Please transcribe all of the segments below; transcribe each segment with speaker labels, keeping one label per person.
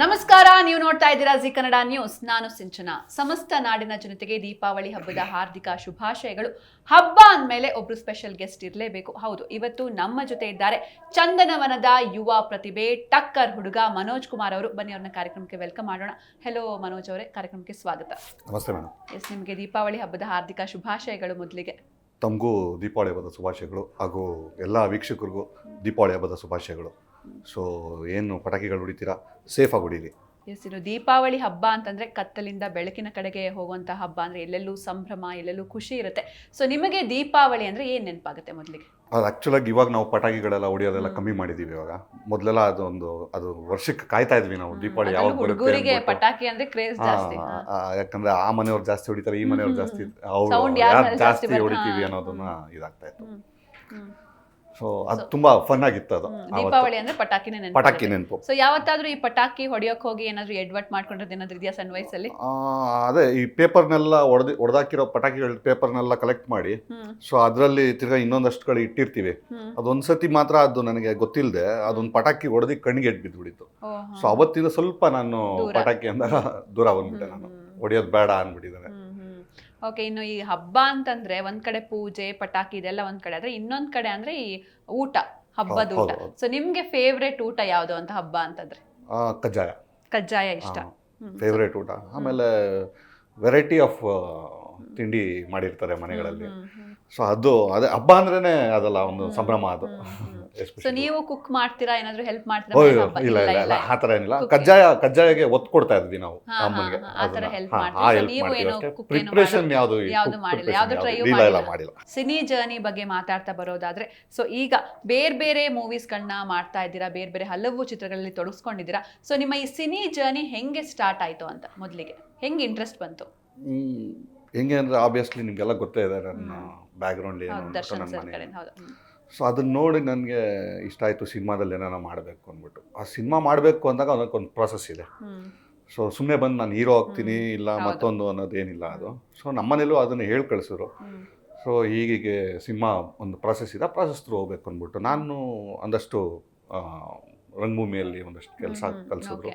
Speaker 1: ನಮಸ್ಕಾರ ನೀವು ನೋಡ್ತಾ ಇದ್ದೀರಾ ಜಿ ಕನ್ನಡ ನ್ಯೂಸ್. ನಾನು ಸಿಂಚನ. ಸಮಸ್ತ ನಾಡಿನ ಜನತೆಗೆ ದೀಪಾವಳಿ ಹಬ್ಬದ ಹಾರ್ದಿಕ ಶುಭಾಶಯಗಳು. ಹಬ್ಬ ಅಂದಮೇಲೆ ಒಬ್ರು ಸ್ಪೆಷಲ್ ಗೆಸ್ಟ್ ಇರಲೇಬೇಕು. ಹೌದು ಇವತ್ತು ನಮ್ಮ ಜೊತೆ ಇದ್ದಾರೆ ಚಂದನವನದ ಯುವ ಪ್ರತಿಭೆ ಟಕ್ಕರ್ ಹುಡುಗ ಮನೋಜ್ ಕುಮಾರ್ ಅವರು. ಬನ್ನಿ ಅವ್ರನ್ನ ಕಾರ್ಯಕ್ರಮಕ್ಕೆ ವೆಲ್ಕಮ್ ಮಾಡೋಣ. ಹೆಲೋ ಮನೋಜ್ ಅವರೇ ಕಾರ್ಯಕ್ರಮಕ್ಕೆ ಸ್ವಾಗತ.
Speaker 2: ನಮಸ್ತೆ ಮೇಡಮ್.
Speaker 1: ಎಸ್ ನಿಮಗೆ ದೀಪಾವಳಿ ಹಬ್ಬದ ಹಾರ್ದಿಕ ಶುಭಾಶಯಗಳು ಮೊದಲಿಗೆ.
Speaker 2: ತಮಗೂ ದೀಪಾವಳಿ ಹಬ್ಬದ ಶುಭಾಶಯಗಳು ಹಾಗೂ ಎಲ್ಲ ವೀಕ್ಷಕರಿಗೂ ದೀಪಾವಳಿ ಹಬ್ಬದ ಶುಭಾಶಯಗಳು. ಸೊ ಏನು ಪಟಾಕಿಗಳು ಹೊಡಿತೀರಾ ಸೇಫಾಗಿ ಹೊಡೀರಿ
Speaker 1: ಎಸ್ ಇನ್ನು ದೀಪಾವಳಿ ಹಬ್ಬ ಅಂತಂದ್ರೆ ಕತ್ತಲಿಂದ ಬೆಳಕಿನ ಕಡೆಗೆ ಹೋಗುವಂಥ ಹಬ್ಬ ಅಂದ್ರೆ ಎಲ್ಲೆಲ್ಲೂ ಸಂಭ್ರಮ ಎಲ್ಲೆಲ್ಲೂ ಖುಷಿ ಇರುತ್ತೆ ಸೊ ನಿಮಗೆ ದೀಪಾವಳಿ ಅಂದ್ರೆ ಏನು ನೆನಪಾಗುತ್ತೆ ಮೊದಲಿಗೆ
Speaker 2: ಅದು ಆ್ಯಕ್ಚುಲಾಗಿ ಇವಾಗ ನಾವು ಪಟಾಕಿಗಳೆಲ್ಲ ಹೊಡಿಯೋದೆಲ್ಲ ಕಮ್ಮಿ ಮಾಡಿದ್ದೀವಿ ಇವಾಗ ಮೊದಲೆಲ್ಲ ಅದೊಂದು ಅದು ವರ್ಷಕ್ಕೆ ಕಾಯ್ತಾ ಇದ್ವಿ ನಾವು ದೀಪಾವಳಿ ಯಾವಾಗ
Speaker 1: ಹುಡುಗರಿಗೆ. ಪಟಾಕಿ ಅಂದ್ರೆ ಕ್ರೇಜ್ ಜಾಸ್ತಿ
Speaker 2: ಯಾಕಂದರೆ ಆ, ಮನೆಯವ್ರು ಜಾಸ್ತಿ ಹೊಡಿತಾರೆ ಈ ಮನೆಯವ್ರು ಜಾಸ್ತಿ. ಅವ್ರು
Speaker 1: Sound ಯಾರ್
Speaker 2: ಯಾರು
Speaker 1: ಮೇಲೆ ಜಾಸ್ತಿ
Speaker 2: ಜಾಸ್ತಿ
Speaker 1: ಬರುತ್ತೆ?
Speaker 2: ಹೊಡಿತೀವಿ. ಅನ್ನೋದನ್ನ ಇದಾಗ್ತಾ ಇತ್ತು
Speaker 1: ಹ್ಮ್.
Speaker 2: ಸೊ ಅದು ತುಂಬಾ ಫನ್ ಆಗಿತ್ತು ಅದು.
Speaker 1: ದೀಪಾವಳಿ ಅಂದ್ರೆ ಪಟಾಕಿ ನೆನಪು
Speaker 2: ಪಟಾಕಿ ನೆನಪು.
Speaker 1: ಸೊ ಯಾವತ್ತಾದ್ರೂ ಈ ಪಟಾಕಿ ಹೊಡೆಯೋಕೆ ಹೋಗಿ ಏನಾದ್ರು ಎಡ್ವರ್ಟ್ ಮಾಡ್ಕೊಂಡಿರೋದು ಏನಾದ್ರು ಇದೆಯಾ ಸಣ್ಣ ವಯಸ್ಸಲ್ಲಿ
Speaker 2: ಆ, ಅದೇ ಈ ಪೇಪರ್ನೆಲ್ಲ ಹೊಡೆದು ಹೊಡೆದಾಕಿರೋ ಪಟಾಕಿಗಳ ಪೇಪರ್ನೆಲ್ಲ ಕಲೆಕ್ಟ್ ಮಾಡಿ ಸೊ ಅದರಲ್ಲಿ ತಿರ್ಗಾ ಇನ್ನೊಂದಷ್ಟುಗಳು ಇಟ್ಟಿರ್ತೀವಿ. ಅದೊಂದ್ಸತಿ ಮಾತ್ರ ಅದು ನನಗೆ ಗೊತ್ತಿಲ್ಲದೆ ಅದೊಂದು ಪಟಾಕಿ ಹೊಡೆದು ಕಣ್ಣಿಗೆ ಎಡ್ ಬಿದ್ದುಬಿಡಿತು. ಸೊ ಅವತ್ತಿಂದ ಸ್ವಲ್ಪ ನಾನು. ಪಟಾಕಿ ಅಂದಾಗ ದೂರ ಬಂದ್ಬಿಟ್ಟೆ ನಾನು. ಹೊಡೆಯೋದು ಬೇಡ ಅಂದ್ಬಿಟ್ಟಿದ್ದಾರೆ
Speaker 1: ಓಕೆ ಇನ್ನು ಈ ಹಬ್ಬ ಅಂತಂದ್ರೆ ಒಂದ್ ಕಡೆ ಪೂಜೆ ಪಟಾಕಿ ಇದೆಲ್ಲ ಒಂದ್ ಕಡೆ. ಆದ್ರೆ ಇನ್ನೊಂದ್ ಕಡೆ ಅಂದ್ರೆ ಈ ಊಟ ಹಬ್ಬದ ಊಟ. ಸೊ ನಿಮ್ಗೆ ಫೇವ್ರೇಟ್ ಊಟ ಯಾವ್ದು ಅಂತ ಹಬ್ಬ ಅಂತಂದ್ರೆ?
Speaker 2: ಕಜ್ಜಾಯ.
Speaker 1: ಕಜ್ಜಾಯ ಇಷ್ಟ.
Speaker 2: ಫೇವ್ರೇಟ್ ಊಟ. ಆಮೇಲೆ ವೆರೈಟಿ ಆಫ್ ತಿಂಡಿ ಮಾಡಿರ್ತಾರೆ ಮನೆಗಳಲ್ಲಿ. ಸೊ ಅದು ಅದೇ ಹಬ್ಬ ಅಂದ್ರೇನೆ ಅದಲ್ಲ ಒಂದು ಸಂಭ್ರಮ ಅದು.
Speaker 1: ಸೊ ನೀವು ಕುಕ್ ಮಾಡ್ತೀರಾ? ಏನಾದ್ರು ಹೆಲ್ಪ್ ಮಾಡ್ತೀರಾ?
Speaker 2: ಇಲ್ಲ ಇಲ್ಲ ಇಲ್ಲ ಆ ತರ ಏನಿಲ್ಲ. ಕಜ್ಜಾಯ ಕಜ್ಜಾಯಗೆ ಒತ್ತು ಕೊಡ್ತಾ ಇದ್ವಿ ನಾವು ಅಮ್ಮನಿಗೆ ಪ್ರಿಪ್ರೇಷನ್ ಯಾವುದು
Speaker 1: ಯಾವ್ದು ಮಾಡಿಲ್ಲ, ಯಾವ್ದು
Speaker 2: ಇಲ್ಲ ಇಲ್ಲ
Speaker 1: ಮಾಡಿಲ್ಲ. ಸಿನಿ ಜರ್ನಿ ಬಗ್ಗೆ ಮಾತಾಡ್ತಾ ಬರೋದಾದ್ರೆ ಸೊ ಈಗ ಬೇರೆ ಬೇರೆ ಮೂವೀಸ್ಗಳನ್ನ ಮಾಡ್ತಾ ಇದ್ದೀರಾ? ಬೇರೆ ಬೇರೆ ಹಲವು ಚಿತ್ರಗಳಲ್ಲಿ ತೊಡಗಿಸ್ಕೊಂಡಿದ್ದೀರಾ? ಸೊ ನಿಮ್ಮ ಈ ಸಿನಿ ಜರ್ನಿ ಹೆಂಗೆ ಸ್ಟಾರ್ಟ್ ಆಯ್ತು ಅಂತ ಮೊದಲಿಗೆ? ಹೆಂಗೆ ಇಂಟ್ರೆಸ್ಟ್ ಬಂತು?
Speaker 2: ಹೆಂಗೆ ಅಂದ್ರೆ ಆಬ್ವಿಯಸ್ಲಿ ನಿಮಗೆಲ್ಲ ಗೊತ್ತೇ ಇದೆ ನನ್ನ ಬ್ಯಾಕ್ಗ್ರೌಂಡ್ ಏನು ನನ್ನ ಮನೆ
Speaker 1: ಹೌದು.
Speaker 2: ಸೊ ಅದನ್ನ ನೋಡಿ ನನಗೆ ಇಷ್ಟ ಆಯಿತು ಸಿನಿಮಾದಲ್ಲಿ ಏನಾರ ಮಾಡಬೇಕು ಅಂದ್ಬಿಟ್ಟು. ಆ ಸಿನಿಮಾ ಮಾಡಬೇಕು ಅಂದಾಗ ಅದಕ್ಕೊಂದು ಪ್ರಾಸೆಸ್ ಇದೆ. ಸೊ ಸುಮ್ಮನೆ ಬಂದು ನಾನು ಹೀರೋ ಆಗ್ತೀನಿ ಇಲ್ಲ. ಮತ್ತೊಂದು ಅನ್ನೋದೇನಿಲ್ಲ ಅದು. ಸೊ ನಮ್ಮನೇಲೂ ಅದನ್ನು ಹೇಳಿ ಕಳಿಸಿದ್ರು ಸೊ ಹೀಗೆ ಸಿನಿಮಾ ಒಂದು ಪ್ರಾಸೆಸ್ ಇದೆ. ಪ್ರಾಸೆಸ್ ತ್ರೂ ಹೋಗ್ಬೇಕು ಅಂದ್ಬಿಟ್ಟು. ನಾನು ಒಂದಷ್ಟು ರಂಗಭೂಮಿಯಲ್ಲಿ ಒಂದಷ್ಟು ಕೆಲಸ ಕಲಿಸಿದ್ರು.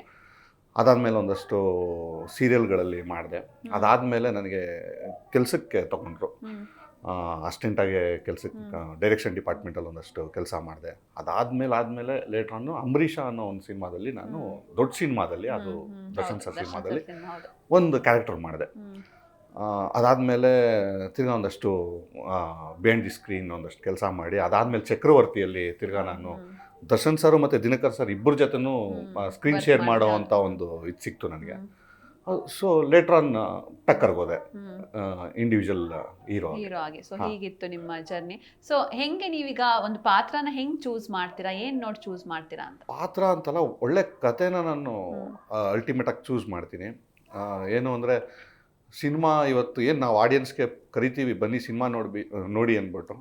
Speaker 2: ಅದಾದಮೇಲೆ ಒಂದಷ್ಟು ಸೀರಿಯಲ್ಗಳಲ್ಲಿ ಮಾಡಿದೆ. ಅದಾದಮೇಲೆ ನನಗೆ ಕೆಲಸಕ್ಕೆ ತಗೊಂಡ್ರು. ಅಸಿಸ್ಟೆಂಟಾಗಿ ಕೆಲಸಕ್ಕೆ ಡೈರೆಕ್ಷನ್ ಡಿಪಾರ್ಟ್ಮೆಂಟಲ್ಲಿ ಒಂದಷ್ಟು ಕೆಲಸ ಮಾಡಿದೆ. ಅದಾದಮೇಲೆ ಆದಮೇಲೆ ಲೇಟರ್ ಆನು ಅಂಬರೀಷ ಅನ್ನೋ ಒಂದು ಸಿನಿಮಾದಲ್ಲಿ ನಾನು ದೊಡ್ಡ ಸಿನಿಮಾದಲ್ಲಿ ಅದು ದರ್ಶನ್ ಸರ್ ಸಿನಿಮಾದಲ್ಲಿ. ಒಂದು ಕ್ಯಾರೆಕ್ಟರ್ ಮಾಡಿದೆ. ಅದಾದಮೇಲೆ ತಿರ್ಗಾ ಒಂದಷ್ಟು ಬೇಂಡ್ ದಿ ಸ್ಕ್ರೀನ್ ಒಂದಷ್ಟು ಕೆಲಸ ಮಾಡಿ ಅದಾದಮೇಲೆ ಚಕ್ರವರ್ತಿಯಲ್ಲಿ ತಿರ್ಗಾ ನಾನು ದರ್ಶನ್ ಸರ್ ಮತ್ತು ದಿನಕರ್ ಸರ್ ಇಬ್ಬರ ಜೊತೆನೂ ಸ್ಕ್ರೀನ್ ಶೇರ್ ಮಾಡೋ ಅಂಥ ಒಂದು ಇದು ಸಿಕ್ತು ನನಗೆ. ಸೊ ಲೇಟರ್ ಆನ್ ಟಕ್ಕರ್ಗೆ ಹೋದೆ. ಇಂಡಿವಿಜುವಲ್ ಹೀರೋ
Speaker 1: ಹೀರೋ ಆಗಿ. ಸೊ ಹೀಗಿತ್ತು ನಿಮ್ಮ ಜರ್ನಿ ಸೊ ಹೆಂಗೆ ನೀವೀಗ ಒಂದು ಪಾತ್ರನ ಹೆಂಗೆ ಚೂಸ್ ಮಾಡ್ತೀರಾ? ಏನು ನೋಡಿ ಚೂಸ್ ಮಾಡ್ತೀರಾ ಅಂತ?
Speaker 2: ಪಾತ್ರ ಅಂತಲ್ಲ ಒಳ್ಳೆ ಕಥೆನ ನಾನು
Speaker 1: ಅಲ್ಟಿಮೇಟಾಗಿ
Speaker 2: ಅಲ್ಟಿಮೇಟ್ ಆಗಿ ಚೂಸ್ ಮಾಡ್ತೀನಿ. ಏನು ಅಂದರೆ ಸಿನಿಮಾ ಇವತ್ತು ಏನು ನಾವು ಆಡಿಯನ್ಸ್ಗೆ ಕರಿತೀವಿ ಬನ್ನಿ ಸಿನಿಮಾ ನೋಡ್ಬಿ ನೋಡಿ ಅಂದ್ಬಿಟ್ಟು.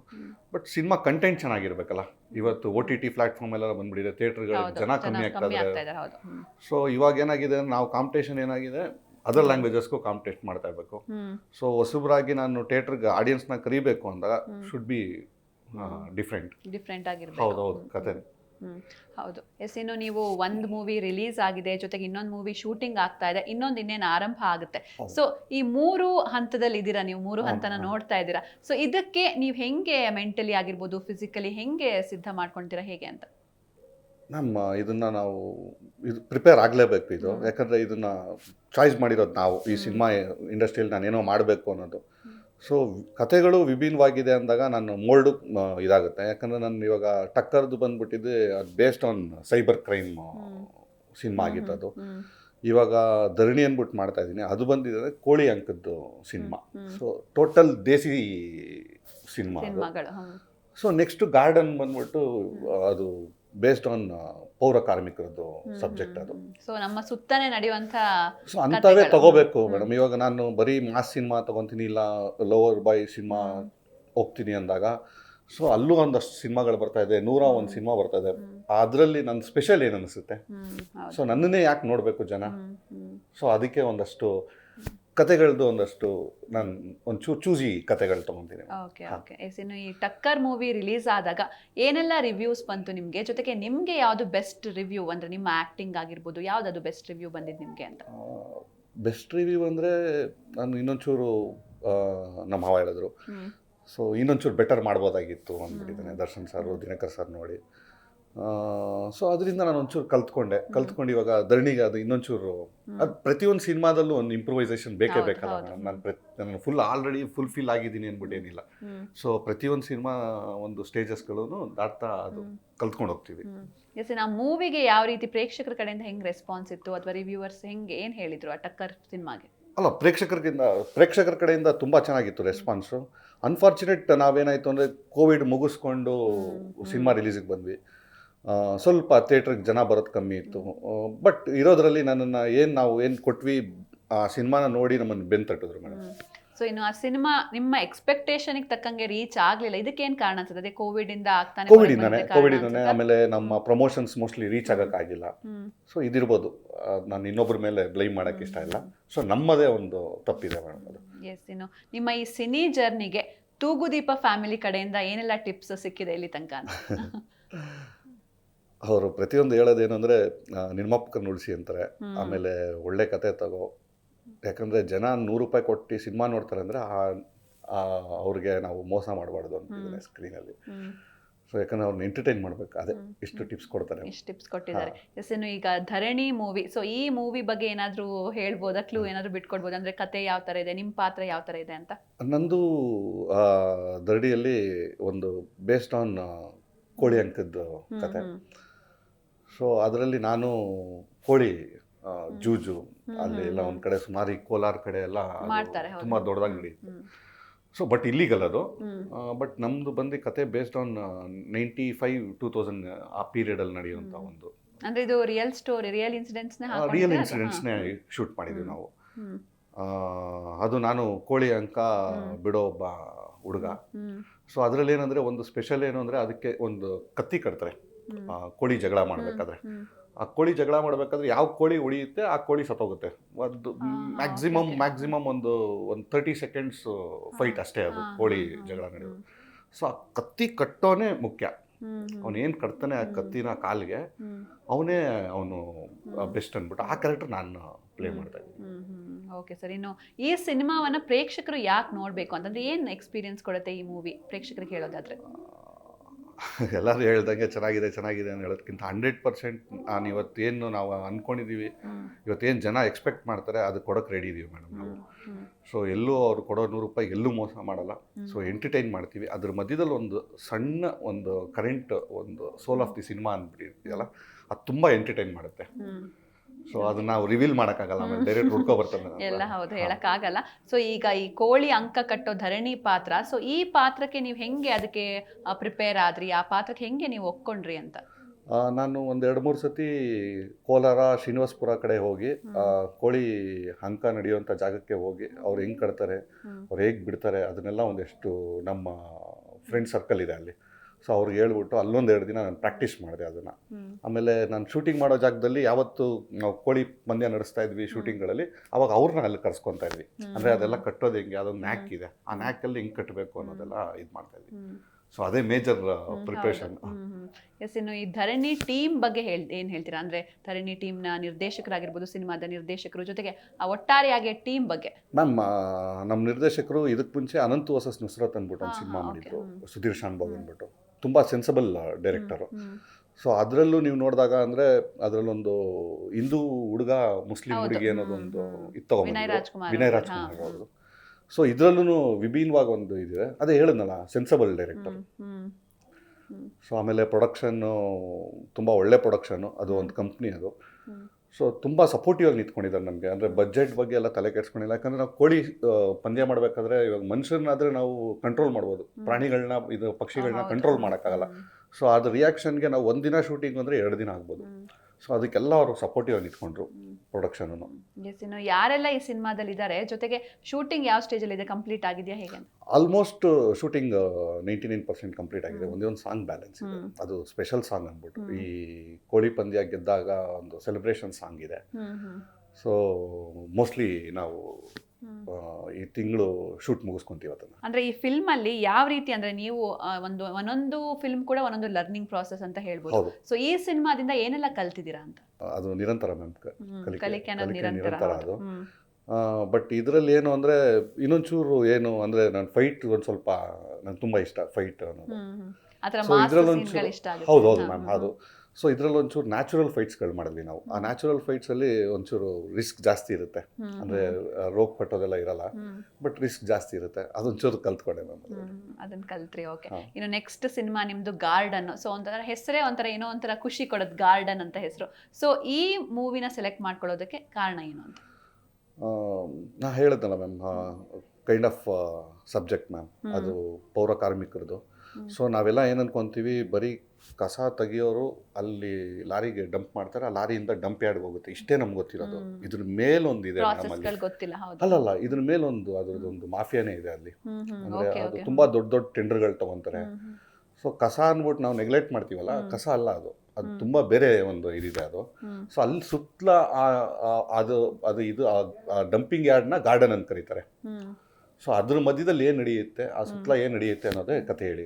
Speaker 2: ಬಟ್ ಸಿನಿಮಾ ಕಂಟೆಂಟ್ ಚೆನ್ನಾಗಿರ್ಬೇಕಲ್ಲ? ಇವತ್ತು ಓ ಟಿ ಟಿ ಪ್ಲಾಟ್ಫಾರ್ಮ್ ಎಲ್ಲ ಬಂದ್ಬಿಟ್ಟಿದೆ ಥಿಯೇಟ್ರ್ಗಳು ಜನ ಕಮ್ಮಿ ಆಗ್ತಾ. ಸೊ ಇವಾಗ ಏನಾಗಿದೆ ನಾವು ಕಾಂಪಿಟೇಷನ್ ಏನಾಗಿದೆ ಅದರ್ ಲ್ಯಾಂಗ್ವೇಜಸ್ಗೂ ಕಾಂಪಿಟೇಟ್ ಮಾಡ್ತಾ ಇರಬೇಕು. ಸೊ ಹೊಸಬ್ರಾಗಿ ನಾನು ಥಿಯೇಟ್ರ್ಗೆ ಆಡಿಯನ್ಸ್ನ ಕರಿಬೇಕು ಅಂದಾಗ. ಶುಡ್ ಬಿ ಡಿಫ್ರೆಂಟ್
Speaker 1: ಡಿಫ್ರೆಂಟ್ ಆಗಿರ್ಬೇಕು.
Speaker 2: ಹೌದು ಹೌದು. ಕತೆ
Speaker 1: ಹೌದು. ಎಸ್ ಇನ್ನು ನೀವು ಒಂದು ಮೂವಿ ರಿಲೀಸ್ ಆಗಿದೆ ಜೊತೆಗೆ ಇನ್ನೊಂದು ಮೂವಿ ಶೂಟಿಂಗ್ ಆಗ್ತಾ ಇದೆ ಇನ್ನೊಂದು ಇನ್ನೇನು ಆರಂಭ ಆಗುತ್ತೆ. ಸೊ ಈ ಮೂರು ಹಂತದಲ್ಲಿ ಇದ್ದೀರಾ ನೀವು? ಮೂರು ಹಂತನ ನೋಡ್ತಾ ಇದ್ದೀರಾ? ಸೊ ಇದಕ್ಕೆ ನೀವು ಹೆಂಗೆ ಮೆಂಟಲಿ ಆಗಿರ್ಬೋದು ಫಿಸಿಕಲಿ ಹೆಂಗೆ ಸಿದ್ಧ ಮಾಡ್ಕೊಂತೀರಾ ಹೇಗೆ ಅಂತ?
Speaker 2: ನಮ್ಮ ಇದನ್ನ ನಾವು ಇದು ಪ್ರಿಪೇರ್ ಆಗಲೇಬೇಕು ಇದು. ಯಾಕಂದ್ರೆ ಇದನ್ನ ಚಾಯ್ಸ್ ಮಾಡಿರೋದು ನಾವು. ಈ. ಸಿನಿಮಾ ಇಂಡಸ್ಟ್ರಿಯಲ್ಲಿ ನಾನೇನೋ ಮಾಡಬೇಕು ಅನ್ನೋದು. ಸೊ ಕಥೆಗಳು ವಿಭಿನ್ನವಾಗಿದೆ ಅಂದಾಗ ನಾನು ಮೋಲ್ಡು ಇದಾಗುತ್ತೆ. ಯಾಕಂದರೆ ನಾನು ಇವಾಗ ಟಕ್ಕರ್ದು ಬಂದ್ಬಿಟ್ಟಿದ್ದು ಅದು based on cyber crime. Cinema ಆಗಿತ್ತು ಅದು ಇವಾಗ ಧರಣಿ ಅಂದ್ಬಿಟ್ಟು ಮಾಡ್ತಾ ಇದ್ದೀನಿ ಅದು ಬಂದಿದೆ ಕೋಳಿ ಅಂಕದ್ದು cinema. So total desi cinema. So next Garden ಬಂದ್ಬಿಟ್ಟು ಅದು ಬೇಸ್ಡ್ ಆನ್ ಪೌರ ಕಾರ್ಮಿಕರದ್ದು ಸಬ್ಜೆಕ್ಟ್ ಅದು
Speaker 1: ಸೊ ನಮ್ಮ ಸುತ್ತನೇ ನಡೆಯುವಂತ
Speaker 2: ಸೊ ಅಂಥವೇ ತಗೋಬೇಕು. ಮೇಡಮ್ ಇವಾಗ ನಾನು ಬರೀ ಮಾಸ್ ಸಿನಿಮಾ ತಗೊತೀನಿ ಇಲ್ಲ ಲೋವರ್ ಬಾಯ್ ಸಿನಿಮಾ. ಹೋಗ್ತೀನಿ ಅಂದಾಗ ಸೊ ಅಲ್ಲೂ ಒಂದಷ್ಟು ಸಿನಿಮಾಗಳು ಬರ್ತಾ ಇದೆ ನೂರ ಒಂದು ಸಿನಿಮಾ ಬರ್ತಾ ಇದೆ. ಅದರಲ್ಲಿ ನನ್ನ ಸ್ಪೆಷಲ್ ಏನು ಅನಿಸುತ್ತೆ. ಸೊ ನನ್ನನ್ನೇ ಯಾಕೆ ನೋಡಬೇಕು ಜನ. ಸೊ ಅದಕ್ಕೆ ಒಂದಷ್ಟು ಕತೆಗಳದ್ದು ಒಂದಷ್ಟು ನಾನು ಒಂದು ಚೂ ಚೂಸಿ ಕತೆಗಳು ತೊಗೊತೀನಿ
Speaker 1: ಓಕೆ ಓಕೆ ಎಸ್ ಇನ್ನು ಈ ಟಕ್ಕರ್ ಮೂವಿ ರಿಲೀಸ್ ಆದಾಗ ಏನೆಲ್ಲ ರಿವ್ಯೂಸ್ ಬಂತು ನಿಮಗೆ? ಜೊತೆಗೆ ನಿಮಗೆ ಯಾವುದು ಬೆಸ್ಟ್ ರಿವ್ಯೂ ಅಂದರೆ ನಿಮ್ಮ ಆ್ಯಕ್ಟಿಂಗ್ ಆಗಿರ್ಬೋದು ಯಾವುದದು ಬೆಸ್ಟ್ ರಿವ್ಯೂ ಬಂದಿದ್ದು ನಿಮಗೆ ಅಂತ?
Speaker 2: ಬೆಸ್ಟ್ ರಿವ್ಯೂ ಅಂದರೆ ನಾನು ಇನ್ನೊಂಚೂರು ನಮ್ಮ ಮಾವ ಹೇಳಿದ್ರು. ಸೊ ಇನ್ನೊಂಚೂರು ಬೆಟರ್ ಮಾಡ್ಬೋದಾಗಿತ್ತು ಅಂದ್ಬಿಟ್ಟಿದ್ದೇನೆ ದರ್ಶನ್ ಸರ್ ದಿನಕರ್ ಸರ್ ನೋಡಿ. ಸೊ ಅದರಿಂದ ನಾನು ಒಂಚೂರು ಕಲ್ತ್ಕೊಂಡೆ. ಕಲ್ತ್ಕೊಂಡು ಇವಾಗ ಧರಣಿಗೆ ಅದು ಇನ್ನೊಂಚೂರು ಅದು ಪ್ರತಿಯೊಂದು ಸಿನಿಮಾದಲ್ಲೂ ಒಂದು ಇಂಪ್ರೂವೈಸೇಷನ್ ಬೇಕೇ ಬೇಕಲ್ಲ. ನಾನು ಪ್ರತಿ ನಾನು ಫುಲ್ ಆಲ್ರೆಡಿ ಫುಲ್ ಫಿಲ್ ಆಗಿದ್ದೀನಿ ಅಂದ್ಬಿಟ್ಟು ಏನಿಲ್ಲ. ಸೊ ಪ್ರತಿಯೊಂದು ಸಿನಿಮಾ ಒಂದು ಸ್ಟೇಜಸ್ಗಳೂ ದಾಟ್ತಾ ಅದು ಕಲ್ತ್ಕೊಂಡು ಹೋಗ್ತೀವಿ.
Speaker 1: ಎಸ್ ಆ ಮೂವಿಗೆ ಯಾವ ರೀತಿ ಪ್ರೇಕ್ಷಕರ ಕಡೆಯಿಂದ ಹೆಂಗ್ ರೆಸ್ಪಾನ್ಸ್ ಇತ್ತು ಅಥವಾ ರಿವ್ಯೂವರ್ಸ್ ಹೆಂಗೆ ಏನ್ ಹೇಳಿದ್ರು ಆ ಟಕ್ಕರ್ ಸಿನಿಮಾಗೆ?
Speaker 2: ಅಲ್ಲ ಪ್ರೇಕ್ಷಕರಿಗಿಂತ ಪ್ರೇಕ್ಷಕರ ಕಡೆಯಿಂದ ತುಂಬ ಚೆನ್ನಾಗಿತ್ತು ರೆಸ್ಪಾನ್ಸು ಅನ್ಫಾರ್ಚುನೇಟ್ ನಾವೇನಾಯಿತು ಅಂದರೆ ಕೋವಿಡ್ ಮುಗಿಸ್ಕೊಂಡು. ಸಿನಿಮಾ ರಿಲೀಸಿಗೆ ಬಂದ್ವಿ. ಸ್ವಲ್ಪ ಥಿಯೇಟ್ರಿಗೆ ಜನ ಬರೋದು ಕಮ್ಮಿ ಇತ್ತು. ಬಟ್ ಇರೋದ್ರಲ್ಲಿ ನನ್ನನ್ನು ಏನು ನಾವು ಏನು ಕೊಟ್ವಿ ಆ ಸಿನಿಮಾನ ನೋಡಿ ನಮ್ಮನ್ನು ಬೆನ್ ತಟ್ಟಿದ್ರು ಮೇಡಮ್
Speaker 1: ಸೊ ಇನ್ನು ಆ ಸಿನಿಮಾ ನಿಮ್ಮ ಎಕ್ಸ್ಪೆಕ್ಟೇಷನ್ಗೆ ತಕ್ಕಂಗೆ ರೀಚ್ ಆಗಲಿಲ್ಲ. ಇದಕ್ಕೆ ಏನು ಕಾರಣ ಅನ್ಸುತ್ತೆ? ಅದೇ ಕೋವಿಡ್ ಇಂದ ಆಗ್ತಾನೆ
Speaker 2: ಕೋವಿಡ್ ಇಂದಾನೆ ಕೋವಿಡ್ ಇಂದಾನೆ ಆಮೇಲೆ ನಮ್ಮ ಪ್ರಮೋಷನ್ಸ್ ಮೋಸ್ಟ್ಲಿ ರೀಚ್ ಆಗೋಕ್ಕಾಗಿಲ್ಲ. ಸೊ ಇದಿರ್ಬೋದು. ನಾನು ಇನ್ನೊಬ್ಬರ ಮೇಲೆ ಬ್ಲೈಮ್ ಮಾಡೋಕ್ಕೆ ಇಷ್ಟ ಇಲ್ಲ. ಸೊ ನಮ್ಮದೇ ಒಂದು ತಪ್ಪಿದೆ ಮೇಡಮ್ ಅದು.
Speaker 1: ಎಸ್ ಇನ್ನು ನಿಮ್ಮ ಈ ಸಿನಿ ಜರ್ನಿಗೆ ತೂಗುದೀಪ ಫ್ಯಾಮಿಲಿ ಕಡೆಯಿಂದ ಏನೆಲ್ಲ ಟಿಪ್ಸ್ ಸಿಕ್ಕಿದೆ ಇಲ್ಲಿ ತನಕ ಅಂತ?
Speaker 2: ಅವರು ಪ್ರತಿಯೊಂದು ಹೇಳೋದೇನು ಅಂದರೆ ನಿರ್ಮಾಪಕರನ್ನ ಉಳಿಸಿ ಅಂತಾರೆ. ಆಮೇಲೆ ಒಳ್ಳೆ ಕತೆ ತಗೋ. ಯಾಕಂದರೆ ಜನ ನೂರು ರೂಪಾಯಿ ಕೊಟ್ಟು ಸಿನಿಮಾ ನೋಡ್ತಾರೆ ಅಂದರೆ ಆ ಅವ್ರಿಗೆ ನಾವು ಮೋಸ ಮಾಡಬಾರ್ದು ಅಂತಿದ್ದಾರೆ. ಸ್ಕ್ರೀನಲ್ಲಿ. ಸೊ ಯಾಕಂದ್ರೆ ಅವ್ರನ್ನ ಎಂಟರ್ಟೈನ್ ಮಾಡಬೇಕು. ಅದೇ ಇಷ್ಟು ಟಿಪ್ಸ್ ಕೊಡ್ತಾರೆ.
Speaker 1: ಇಷ್ಟು ಟಿಪ್ಸ್ ಕೊಟ್ಟಿದ್ದಾರೆ. ಎಸ್ ಏನು ಈಗ ಧರಣಿ ಮೂವಿ ಸೊ ಈ ಮೂವಿ ಬಗ್ಗೆ ಏನಾದರೂ ಹೇಳ್ಬೋದಾ? ಕ್ಲೂ ಏನಾದರೂ ಬಿಟ್ಕೊಡ್ಬೋದು? ಅಂದರೆ ಕತೆ ಯಾವ ಥರ ಇದೆ? ನಿಮ್ಮ ಪಾತ್ರ ಯಾವ ಥರ ಇದೆ ಅಂತ.
Speaker 2: ನಂದು ಧರಡಿಯಲ್ಲಿ ದರಡಿಯಲ್ಲಿ ಒಂದು ಬೇಸ್ಡ್ ಆನ್ ಕೋಳಿ ಅಂಕದ್ದು ಕತೆ. ಸೊ ಅದರಲ್ಲಿ ನಾನು ಕೋಳಿ ಜೂಜು ಅಲ್ಲಿ ಎಲ್ಲ ಒಂದ್ ಕಡೆ ಸುಮಾರು ಈ ಕೋಲಾರ ಕಡೆ ಎಲ್ಲ. ತುಂಬ ದೊಡ್ಡದಾಗಿ ನಡೆಯುತ್ತೆ. ಸೊ ಬಟ್ ಇಲ್ಲಿಗಲ್ಲ ಅದು. ಬಟ್ ನಮ್ಮದು ಬಂದು ಕತೆ based on ninety five two thousand ಆ ಪೀರಿಯಡಲ್ಲಿ ನಡೆಯುವಂಥ. ಒಂದು.
Speaker 1: ಅಂದ್ರೆ ಇದು ರಿಯಲ್ ಸ್ಟೋರಿ ರಿಯಲ್ ಇನ್ಸಿಡೆಂಟ್ಸ್
Speaker 2: ರಿಯಲ್ ಇನ್ಸಿಡೆಂಟ್ಸ್ನೇ ಶೂಟ್ ಮಾಡಿದ್ವಿ ನಾವು. ಅದು ನಾನು ಕೋಳಿ ಅಂಕ ಬಿಡೋ ಒಬ್ಬ ಹುಡುಗ. ಸೊ ಅದರಲ್ಲಿ ಏನಂದರೆ ಒಂದು ಸ್ಪೆಷಲ್ ಏನು ಅಂದರೆ ಅದಕ್ಕೆ ಒಂದು ಕತ್ತಿ ಕಟ್ತಾರೆ. ಕೋಳಿ ಜಗಳ ಮಾಡಬೇಕಾದ್ರೆ. ಆ ಕೋಳಿ ಜಗಳ ಮಾಡಬೇಕಾದ್ರೆ ಯಾವ ಕೋಳಿ ಉಳಿಯುತ್ತೆ ಆ ಕೋಳಿ ಸತ್ತೋಗುತ್ತೆ. ಒಂದು ಮ್ಯಾಕ್ಸಿಮಮ್. ಮ್ಯಾಕ್ಸಿಮಮ್ ಒಂದು ಒಂದು ತರ್ಟಿ ಸೆಕೆಂಡ್ಸ್ ಫೈಟ್ ಅಷ್ಟೇ ಅದು ಕೋಳಿ ಜಗಳ ನಡೆಯೋದು. ಸೊ ಆ ಕತ್ತಿ ಕಟ್ಟೋನೇ ಮುಖ್ಯ. ಅವನೇನು ಏನು ಕಟ್ತಾನೆ ಆ. ಕತ್ತಿನ ಕಾಲಿಗೆ ಅವನೇ ಅವನು ಬೆಸ್ಟ್ ಅಂದ್ಬಿಟ್ಟು ಆ ಕ್ಯಾರೆಕ್ಟರ್ ನಾನು ಪ್ಲೇ ಮಾಡ್ತಾ ಇದ್ದೀನಿ.
Speaker 1: ಓಕೆ ಸರ್ ಇನ್ನು ಈ ಸಿನಿಮಾವನ್ನ ಪ್ರೇಕ್ಷಕರು ಯಾಕೆ ನೋಡ್ಬೇಕು? ಅಂತಂದ್ರೆ ಏನು ಎಕ್ಸ್ಪೀರಿಯನ್ಸ್ ಕೊಡುತ್ತೆ ಈ ಮೂವಿ ಪ್ರೇಕ್ಷಕರಿಗೆ ಹೇಳೋದಾದ್ರೆ.
Speaker 2: ಎಲ್ಲರೂ ಹೇಳ್ದಂಗೆ ಚೆನ್ನಾಗಿದೆ ಚೆನ್ನಾಗಿದೆ ಅಂತ ಹೇಳೋದಕ್ಕಿಂತ ಹಂಡ್ರೆಡ್ ಪರ್ಸೆಂಟ್ ನಾನು ಇವತ್ತೇನು ನಾವು ಅಂದ್ಕೊಂಡಿದ್ದೀವಿ ಇವತ್ತೇನು ಜನ ಎಕ್ಸ್ಪೆಕ್ಟ್ ಮಾಡ್ತಾರೆ ಅದು ಕೊಡೋಕೆ ರೆಡಿ ಇದ್ದೀವಿ ಮೇಡಮ್ ನಾವು. ಸೊ ಎಲ್ಲೂ ಅವ್ರು ಕೊಡೋ ನೂರು ರೂಪಾಯಿ ಎಲ್ಲೂ ಮೋಸ ಮಾಡಲ್ಲ. ಸೊ ಎಂಟರ್ಟೈನ್ ಮಾಡ್ತೀವಿ. ಅದ್ರ ಮಧ್ಯದಲ್ಲಿ ಒಂದು ಸಣ್ಣ ಒಂದು ಕರೆಂಟ್ ಒಂದು ಸೋಲ್ ಆಫ್ ದಿ ಸಿನಿಮಾ ಅಂದ್ಬಿಟ್ಟಿದೆಯಲ್ಲ ಅದು ತುಂಬ ಎಂಟರ್ಟೈನ್ ಮಾಡುತ್ತೆ. ಸೊ ಅದನ್ನ ನಾವು ರಿವೀಲ್ ಮಾಡೋಕ್ಕಾಗಲ್ಲ ಆಮೇಲೆ ಡೈರೆಕ್ಟ್ ಹುಡ್ಕೋ ಬರ್ತದೆ
Speaker 1: ಎಲ್ಲ ಹೌದು ಹೇಳಕ್ಕಾಗಲ್ಲ. ಆಗಲ್ಲ ಸೊ ಈಗ ಈ ಕೋಳಿ ಅಂಕ ಕಟ್ಟೋ ಧರಣಿ ಪಾತ್ರ ಸೊ ಈ ಪಾತ್ರಕ್ಕೆ ನೀವು ಹೆಂಗೆ ಅದಕ್ಕೆ ಪ್ರಿಪೇರ್ ಆದ್ರಿ? ಆ ಪಾತ್ರಕ್ಕೆ ಹೆಂಗೆ ನೀವು ಒಕ್ಕೊಂಡ್ರಿ ಅಂತ?
Speaker 2: ನಾನು ಒಂದು ಎರಡು ಮೂರು ಸತಿ ಕೋಲಾರ ಶ್ರೀನಿವಾಸ್ಪುರ ಕಡೆ ಹೋಗಿ ಕೋಳಿ ಅಂಕ ನಡೆಯುವಂಥ ಜಾಗಕ್ಕೆ ಹೋಗಿ ಅವ್ರು ಹೆಂಗೆ ಕಟ್ತಾರೆ ಅವ್ರು ಹೇಗೆ ಬಿಡ್ತಾರೆ ಅದನ್ನೆಲ್ಲ ಒಂದಷ್ಟು ನಮ್ಮ ಫ್ರೆಂಡ್ ಸರ್ಕಲ್ ಇದೆ ಅಲ್ಲಿ. ಸೊ ಅವ್ರಿಗೆ ಹೇಳ್ಬಿಟ್ಟು ಅಲ್ಲೊಂದು ಎರಡು ದಿನ ನಾನು ಪ್ರಾಕ್ಟೀಸ್ ಮಾಡಿದೆ ಅದನ್ನು. ಆಮೇಲೆ ನಾನು ಶೂಟಿಂಗ್ ಮಾಡೋ ಜಾಗದಲ್ಲಿ ಯಾವತ್ತು ನಾವು ಕೋಳಿ ಪಂದ್ಯ ನಡೆಸ್ತಾ ಇದ್ವಿ ಶೂಟಿಂಗ್ಗಳಲ್ಲಿ ಅವಾಗ ಅವ್ರನ್ನ ಅಲ್ಲಿ ಕರ್ಸ್ಕೊತಾ ಇದ್ವಿ. ಅಂದರೆ ಅದೆಲ್ಲ ಕಟ್ಟೋದು ಹೆಂಗೆ ಅದೊಂದು ನ್ಯಾಕ್ ಇದೆ. ಆ ನ್ಯಾಕಲ್ಲಿ ಹೆಂಗೆ ಕಟ್ಟಬೇಕು ಅನ್ನೋದೆಲ್ಲ ಇದು ಮಾಡ್ತಾ ಇದ್ವಿ. ಸೊ ಅದೇ ಮೇಜರ್ ಪ್ರಿಪ್ರೇಷನ್
Speaker 1: ಎಸ್ ಇನ್ನು ಈ ಧರಣಿ ಟೀಮ್ ಬಗ್ಗೆ ಹೇಳ್ ಏನ್ ಹೇಳ್ತೀರಾ? ಅಂದ್ರೆ ಧರಣಿ ಟೀಮ್ನ ನಿರ್ದೇಶಕರಾಗಿರ್ಬೋದು ಸಿನಿಮಾದ ನಿರ್ದೇಶಕರು ಜೊತೆಗೆ ಆ ಒಟ್ಟಾರೆಯಾಗಿ ಟೀಮ್ ಬಗ್ಗೆ.
Speaker 2: ಮ್ಯಾಮ್ ನಮ್ಮ ನಿರ್ದೇಶಕರು ಇದಕ್ಕೆ ಮುಂಚೆ ಅನಂತ್ ವಸಸ್ ನುಸ್ರತ್ ಅಂದ್ಬಿಟ್ಟು ಒಂದು ಸಿನಿಮಾ ಮಾಡಿದ್ರು. ಸುಧೀರ್ ಶಾನ್ಭಾಗ್ ಅಂದ್ಬಿಟ್ಟು. ತುಂಬಾ ಸೆನ್ಸಬಲ್ ಡೈರೆಕ್ಟರು. ಸೊ ಅದರಲ್ಲೂ ನೀವು ನೋಡಿದಾಗ ಅಂದ್ರೆ ಅದರಲ್ಲೊಂದು ಹಿಂದೂ ಹುಡುಗ ಮುಸ್ಲಿಂ ಹುಡುಗಿ ಅನ್ನೋದೊಂದು ಇತ್ತು
Speaker 1: ವಿನಯ್ ರಾಜ್ಕುಮಾರ್ ಅವರು.
Speaker 2: ಸೊ ಇದರಲ್ಲೂ ವಿಭಿನ್ನವಾಗಿ ಒಂದು ಇದಿದೆ. ಅದೇ ಹೇಳಿದ್ನಲ್ಲ ಸೆನ್ಸಬಲ್ ಡೈರೆಕ್ಟರ್ ಸೊ ಆಮೇಲೆ ಪ್ರೊಡಕ್ಷನ್ನು ತುಂಬ ಒಳ್ಳೆ ಪ್ರೊಡಕ್ಷನ್ನು ಅದು ಒಂದು ಕಂಪ್ನಿ ಅದು. ಸೊ ತುಂಬ ಸಪೋರ್ಟಿವ್ ಆಗಿ ನಿಂತ್ಕೊಂಡಿದ್ದಾರೆ ನಮಗೆ. ಅಂದರೆ ಬಜೆಟ್ ಬಗ್ಗೆ ಎಲ್ಲ ತಲೆ ಕೆಡ್ಸ್ಕೊಂಡಿಲ್ಲ. ಯಾಕಂದರೆ ನಾವು ಕೋಳಿ ಪಂದ್ಯ ಮಾಡಬೇಕಾದ್ರೆ ಇವಾಗ ಮನುಷ್ಯರನ್ನಾದರೆ ನಾವು ಕಂಟ್ರೋಲ್ ಮಾಡ್ಬೋದು. ಪ್ರಾಣಿಗಳನ್ನ ಇದು ಪಕ್ಷಿಗಳನ್ನ. ಕಂಟ್ರೋಲ್ ಮಾಡೋಕ್ಕಾಗಲ್ಲ. ಸೊ ಅದು ರಿಯಾಕ್ಷನ್ಗೆ ನಾವು ಒಂದಿನ ಶೂಟಿಂಗ್ ಅಂದರೆ ಎರಡು ದಿನ ಆಗ್ಬೋದು. ಸೊ ಅದಕ್ಕೆಲ್ಲ ಅವರು ಸಪೋರ್ಟಿವ್ ಆಗಿ ನಿಂತ್ಕೊಂಡ್ರು.
Speaker 1: ಹ್ಮ್.
Speaker 2: ಪ್ರೊಡಕ್ಷನನ್ನು
Speaker 1: ಎಸ್ ಇನ್ನು ಯಾರೆಲ್ಲ ಈ ಸಿನಿಮಾದಲ್ಲಿ ಇದ್ದಾರೆ ಜೊತೆಗೆ ಶೂಟಿಂಗ್ ಯಾವ ಸ್ಟೇಜ್ ಅಲ್ಲಿ ಇದೆ ಕಂಪ್ಲೀಟ್ ಆಗಿದೆಯಾ ಹೇಗೆ
Speaker 2: almost shooting ninety nine percent complete ಆಗಿದೆ. ಒಂದೇ ಒಂದು ಸಾಂಗ್ ಬ್ಯಾಲೆನ್ಸ್ ಇದೆ. ಅದು ಸ್ಪೆಷಲ್ ಸಾಂಗ್ ಅಂದ್ಬಿಟ್ಟು ಈ ಕೋಳಿ ಪಂದ್ಯ ಗೆದ್ದಾಗ ಒಂದು ಸೆಲೆಬ್ರೇಷನ್ ಸಾಂಗ್ ಇದೆ. ಸೊ ಮೋಸ್ಟ್ಲಿ ನಾವು ಈ ತಿಂಗಳು ಶೂಟ್ ಮುಗಿಸ್ಕೊಂತೀವಿ ಅದನ್ನು.
Speaker 1: ಅಂದ್ರೆ ಈ ಫಿಲ್ಮ್ ಅಲ್ಲಿ ಯಾವ ರೀತಿ ಅಂದ್ರೆ ನೀವು ಆ, ಒಂದು ಒಂದೊಂದು ಫಿಲ್ಮ್ ಕೂಡ ಒಂದೊಂದು ಲರ್ನಿಂಗ್ ಪ್ರಾಸೆಸ್ ಅಂತ ಹೇಳ್ಬೋದು.
Speaker 2: ಹೌದು.
Speaker 1: ಸೊ ಈ ಸಿನಿಮಾದಿಂದ ಏನೆಲ್ಲ ಕಲ್ತಿದ್ದೀರಾ ಅಂತ?
Speaker 2: ಅದು ನಿರಂತರ ಮ್ಯಾಮ್
Speaker 1: ಹ್ಮ್,
Speaker 2: ಕಲಿಕೆ-
Speaker 1: ಕಲಿಕೆ ಅನ್ನೋದು ನಿರಂತರ ಹೌದು.
Speaker 2: ಅದು.
Speaker 1: ಹ್ಮ್.
Speaker 2: ಬಟ್ ಇದರಲ್ಲಿ ಏನು ಅಂದರೆ ಇನ್ನೊಂಚೂರು ಏನು ಅಂದರೆ ನಾನು ಫೈಟ್ ಒಂದು ಸ್ವಲ್ಪ ನಂಗೆ ತುಂಬ ಇಷ್ಟ ಫೈಟ್ ಅನ್ನೋದು.
Speaker 1: ಹ್ಮ್, ಹ್ಮ್. ಆ ಥರ
Speaker 2: So
Speaker 1: ಮಾಸ್
Speaker 2: ಇದ್ರಲ್ಲಿ
Speaker 1: ಇಷ್ಟ ಆಗುತ್ತೆ.
Speaker 2: ಹೌದು ಹೌದು ಮ್ಯಾಮ್ ಅದು. ಸೊ ಇದರಲ್ಲಿ ಒಂಚೂರು ನ್ಯಾಚುರಲ್ ಫೈಟ್ಸ್ಗಳು ಮಾಡಿದ್ವಿ ನಾವು. ಆ ನ್ಯಾಚುರಲ್ ಫೈಟ್ಸಲ್ಲಿ ಒಂಚೂರು ರಿಸ್ಕ್ ಜಾಸ್ತಿ ಇರುತ್ತೆ. ಅಂದ್ರೆ ರೋಗ ಕಟ್ಟೋದೆಲ್ಲ ಇರಲ್ಲ. ಬಟ್ ರಿಸ್ಕ್ ಜಾಸ್ತಿ ಇರುತ್ತೆ. ಅದೊಂಚೂರು ಕಲ್ತ್ಕೊಂಡೆ
Speaker 1: ನಾನು. ಅದನ್ನ ಕಲ್ತ್ರಿ ಓಕೆ. ಇನ್ನು ನೆಕ್ಸ್ಟ್ ಸಿನಿಮಾ ನಿಮ್ದು ಗಾರ್ಡನ್ ಸೊ ಒಂಥರ ಹೆಸರೇ ಒಂಥರ ಏನೋ ಒಂಥರ ಖುಷಿ ಕೊಡೋದು ಗಾರ್ಡನ್ ಅಂತ ಹೆಸರು. ಸೊ ಈ ಮೂವಿನ ಸೆಲೆಕ್ಟ್ ಮಾಡ್ಕೊಳ್ಳೋದಕ್ಕೆ ಕಾರಣ ಏನು ಅಂತ?
Speaker 2: ನಾ ಹೇಳಿದ್ನಲ್ಲ ma'am kind of subject ma'am ಅದು ಪೌರ ಕಾರ್ಮಿಕರದು. ಸೊ ನಾವೆಲ್ಲ ಏನು ಅನ್ಕೊಂತೀವಿ ಬರೀ ಕಸ ತೆಗಿಯೋರು ಅಲ್ಲಿ ಲಾರಿಗೆ ಡಂಪ್ ಮಾಡ್ತಾರೆ ಆ ಲಾರಿಯಿಂದ ಡಂಪ್ ಯಾರ್ಡ್ಗೆ ಹೋಗುತ್ತೆ. ಇಷ್ಟೇ ನಮ್ಗೆ ಗೊತ್ತಿರೋದು. ಇದ್ರ ಮೇಲೊಂದು ಇದೆ ನಮ್ಮಲ್ಲಿ ಅಲ್ಲಲ್ಲ ಇದ್ರ ಮೇಲೊಂದು ಅದ್ರದ್ದೊಂದು ಮಾಫಿಯಾನೇ ಇದೆ ಅಲ್ಲಿ. ಅಂದ್ರೆ ಅದು. ತುಂಬಾ ದೊಡ್ಡ ದೊಡ್ಡ ಟೆಂಡರ್ಗಳು ತಗೊಂತಾರೆ. ಸೊ ಕಸ ಅಂದ್ಬಿಟ್ಟು ನಾವು ನೆಗ್ಲೆಕ್ಟ್ ಮಾಡ್ತೀವಲ್ಲ ಕಸ ಅಲ್ಲ ಅದು. ಅದು. ತುಂಬಾ ಬೇರೆ ಒಂದು ಇದಿದೆ ಅದು. ಸೊ ಅಲ್ಲಿ ಸುತ್ತಲ ಅದು ಅದು ಇದು ಡಂಪಿಂಗ್ ಯಾರ್ಡ್ನ ಗಾರ್ಡನ್ ಅಂತ ಕರೀತಾರೆ. ಸೊ ಅದ್ರ ಮಧ್ಯದಲ್ಲಿ ಏನು ನಡೆಯುತ್ತೆ? ಆ ಸುತ್ತಲ ಏನು ನಡೆಯುತ್ತೆ ಅನ್ನೋದೇ ಕತೆ ಹೇಳಿ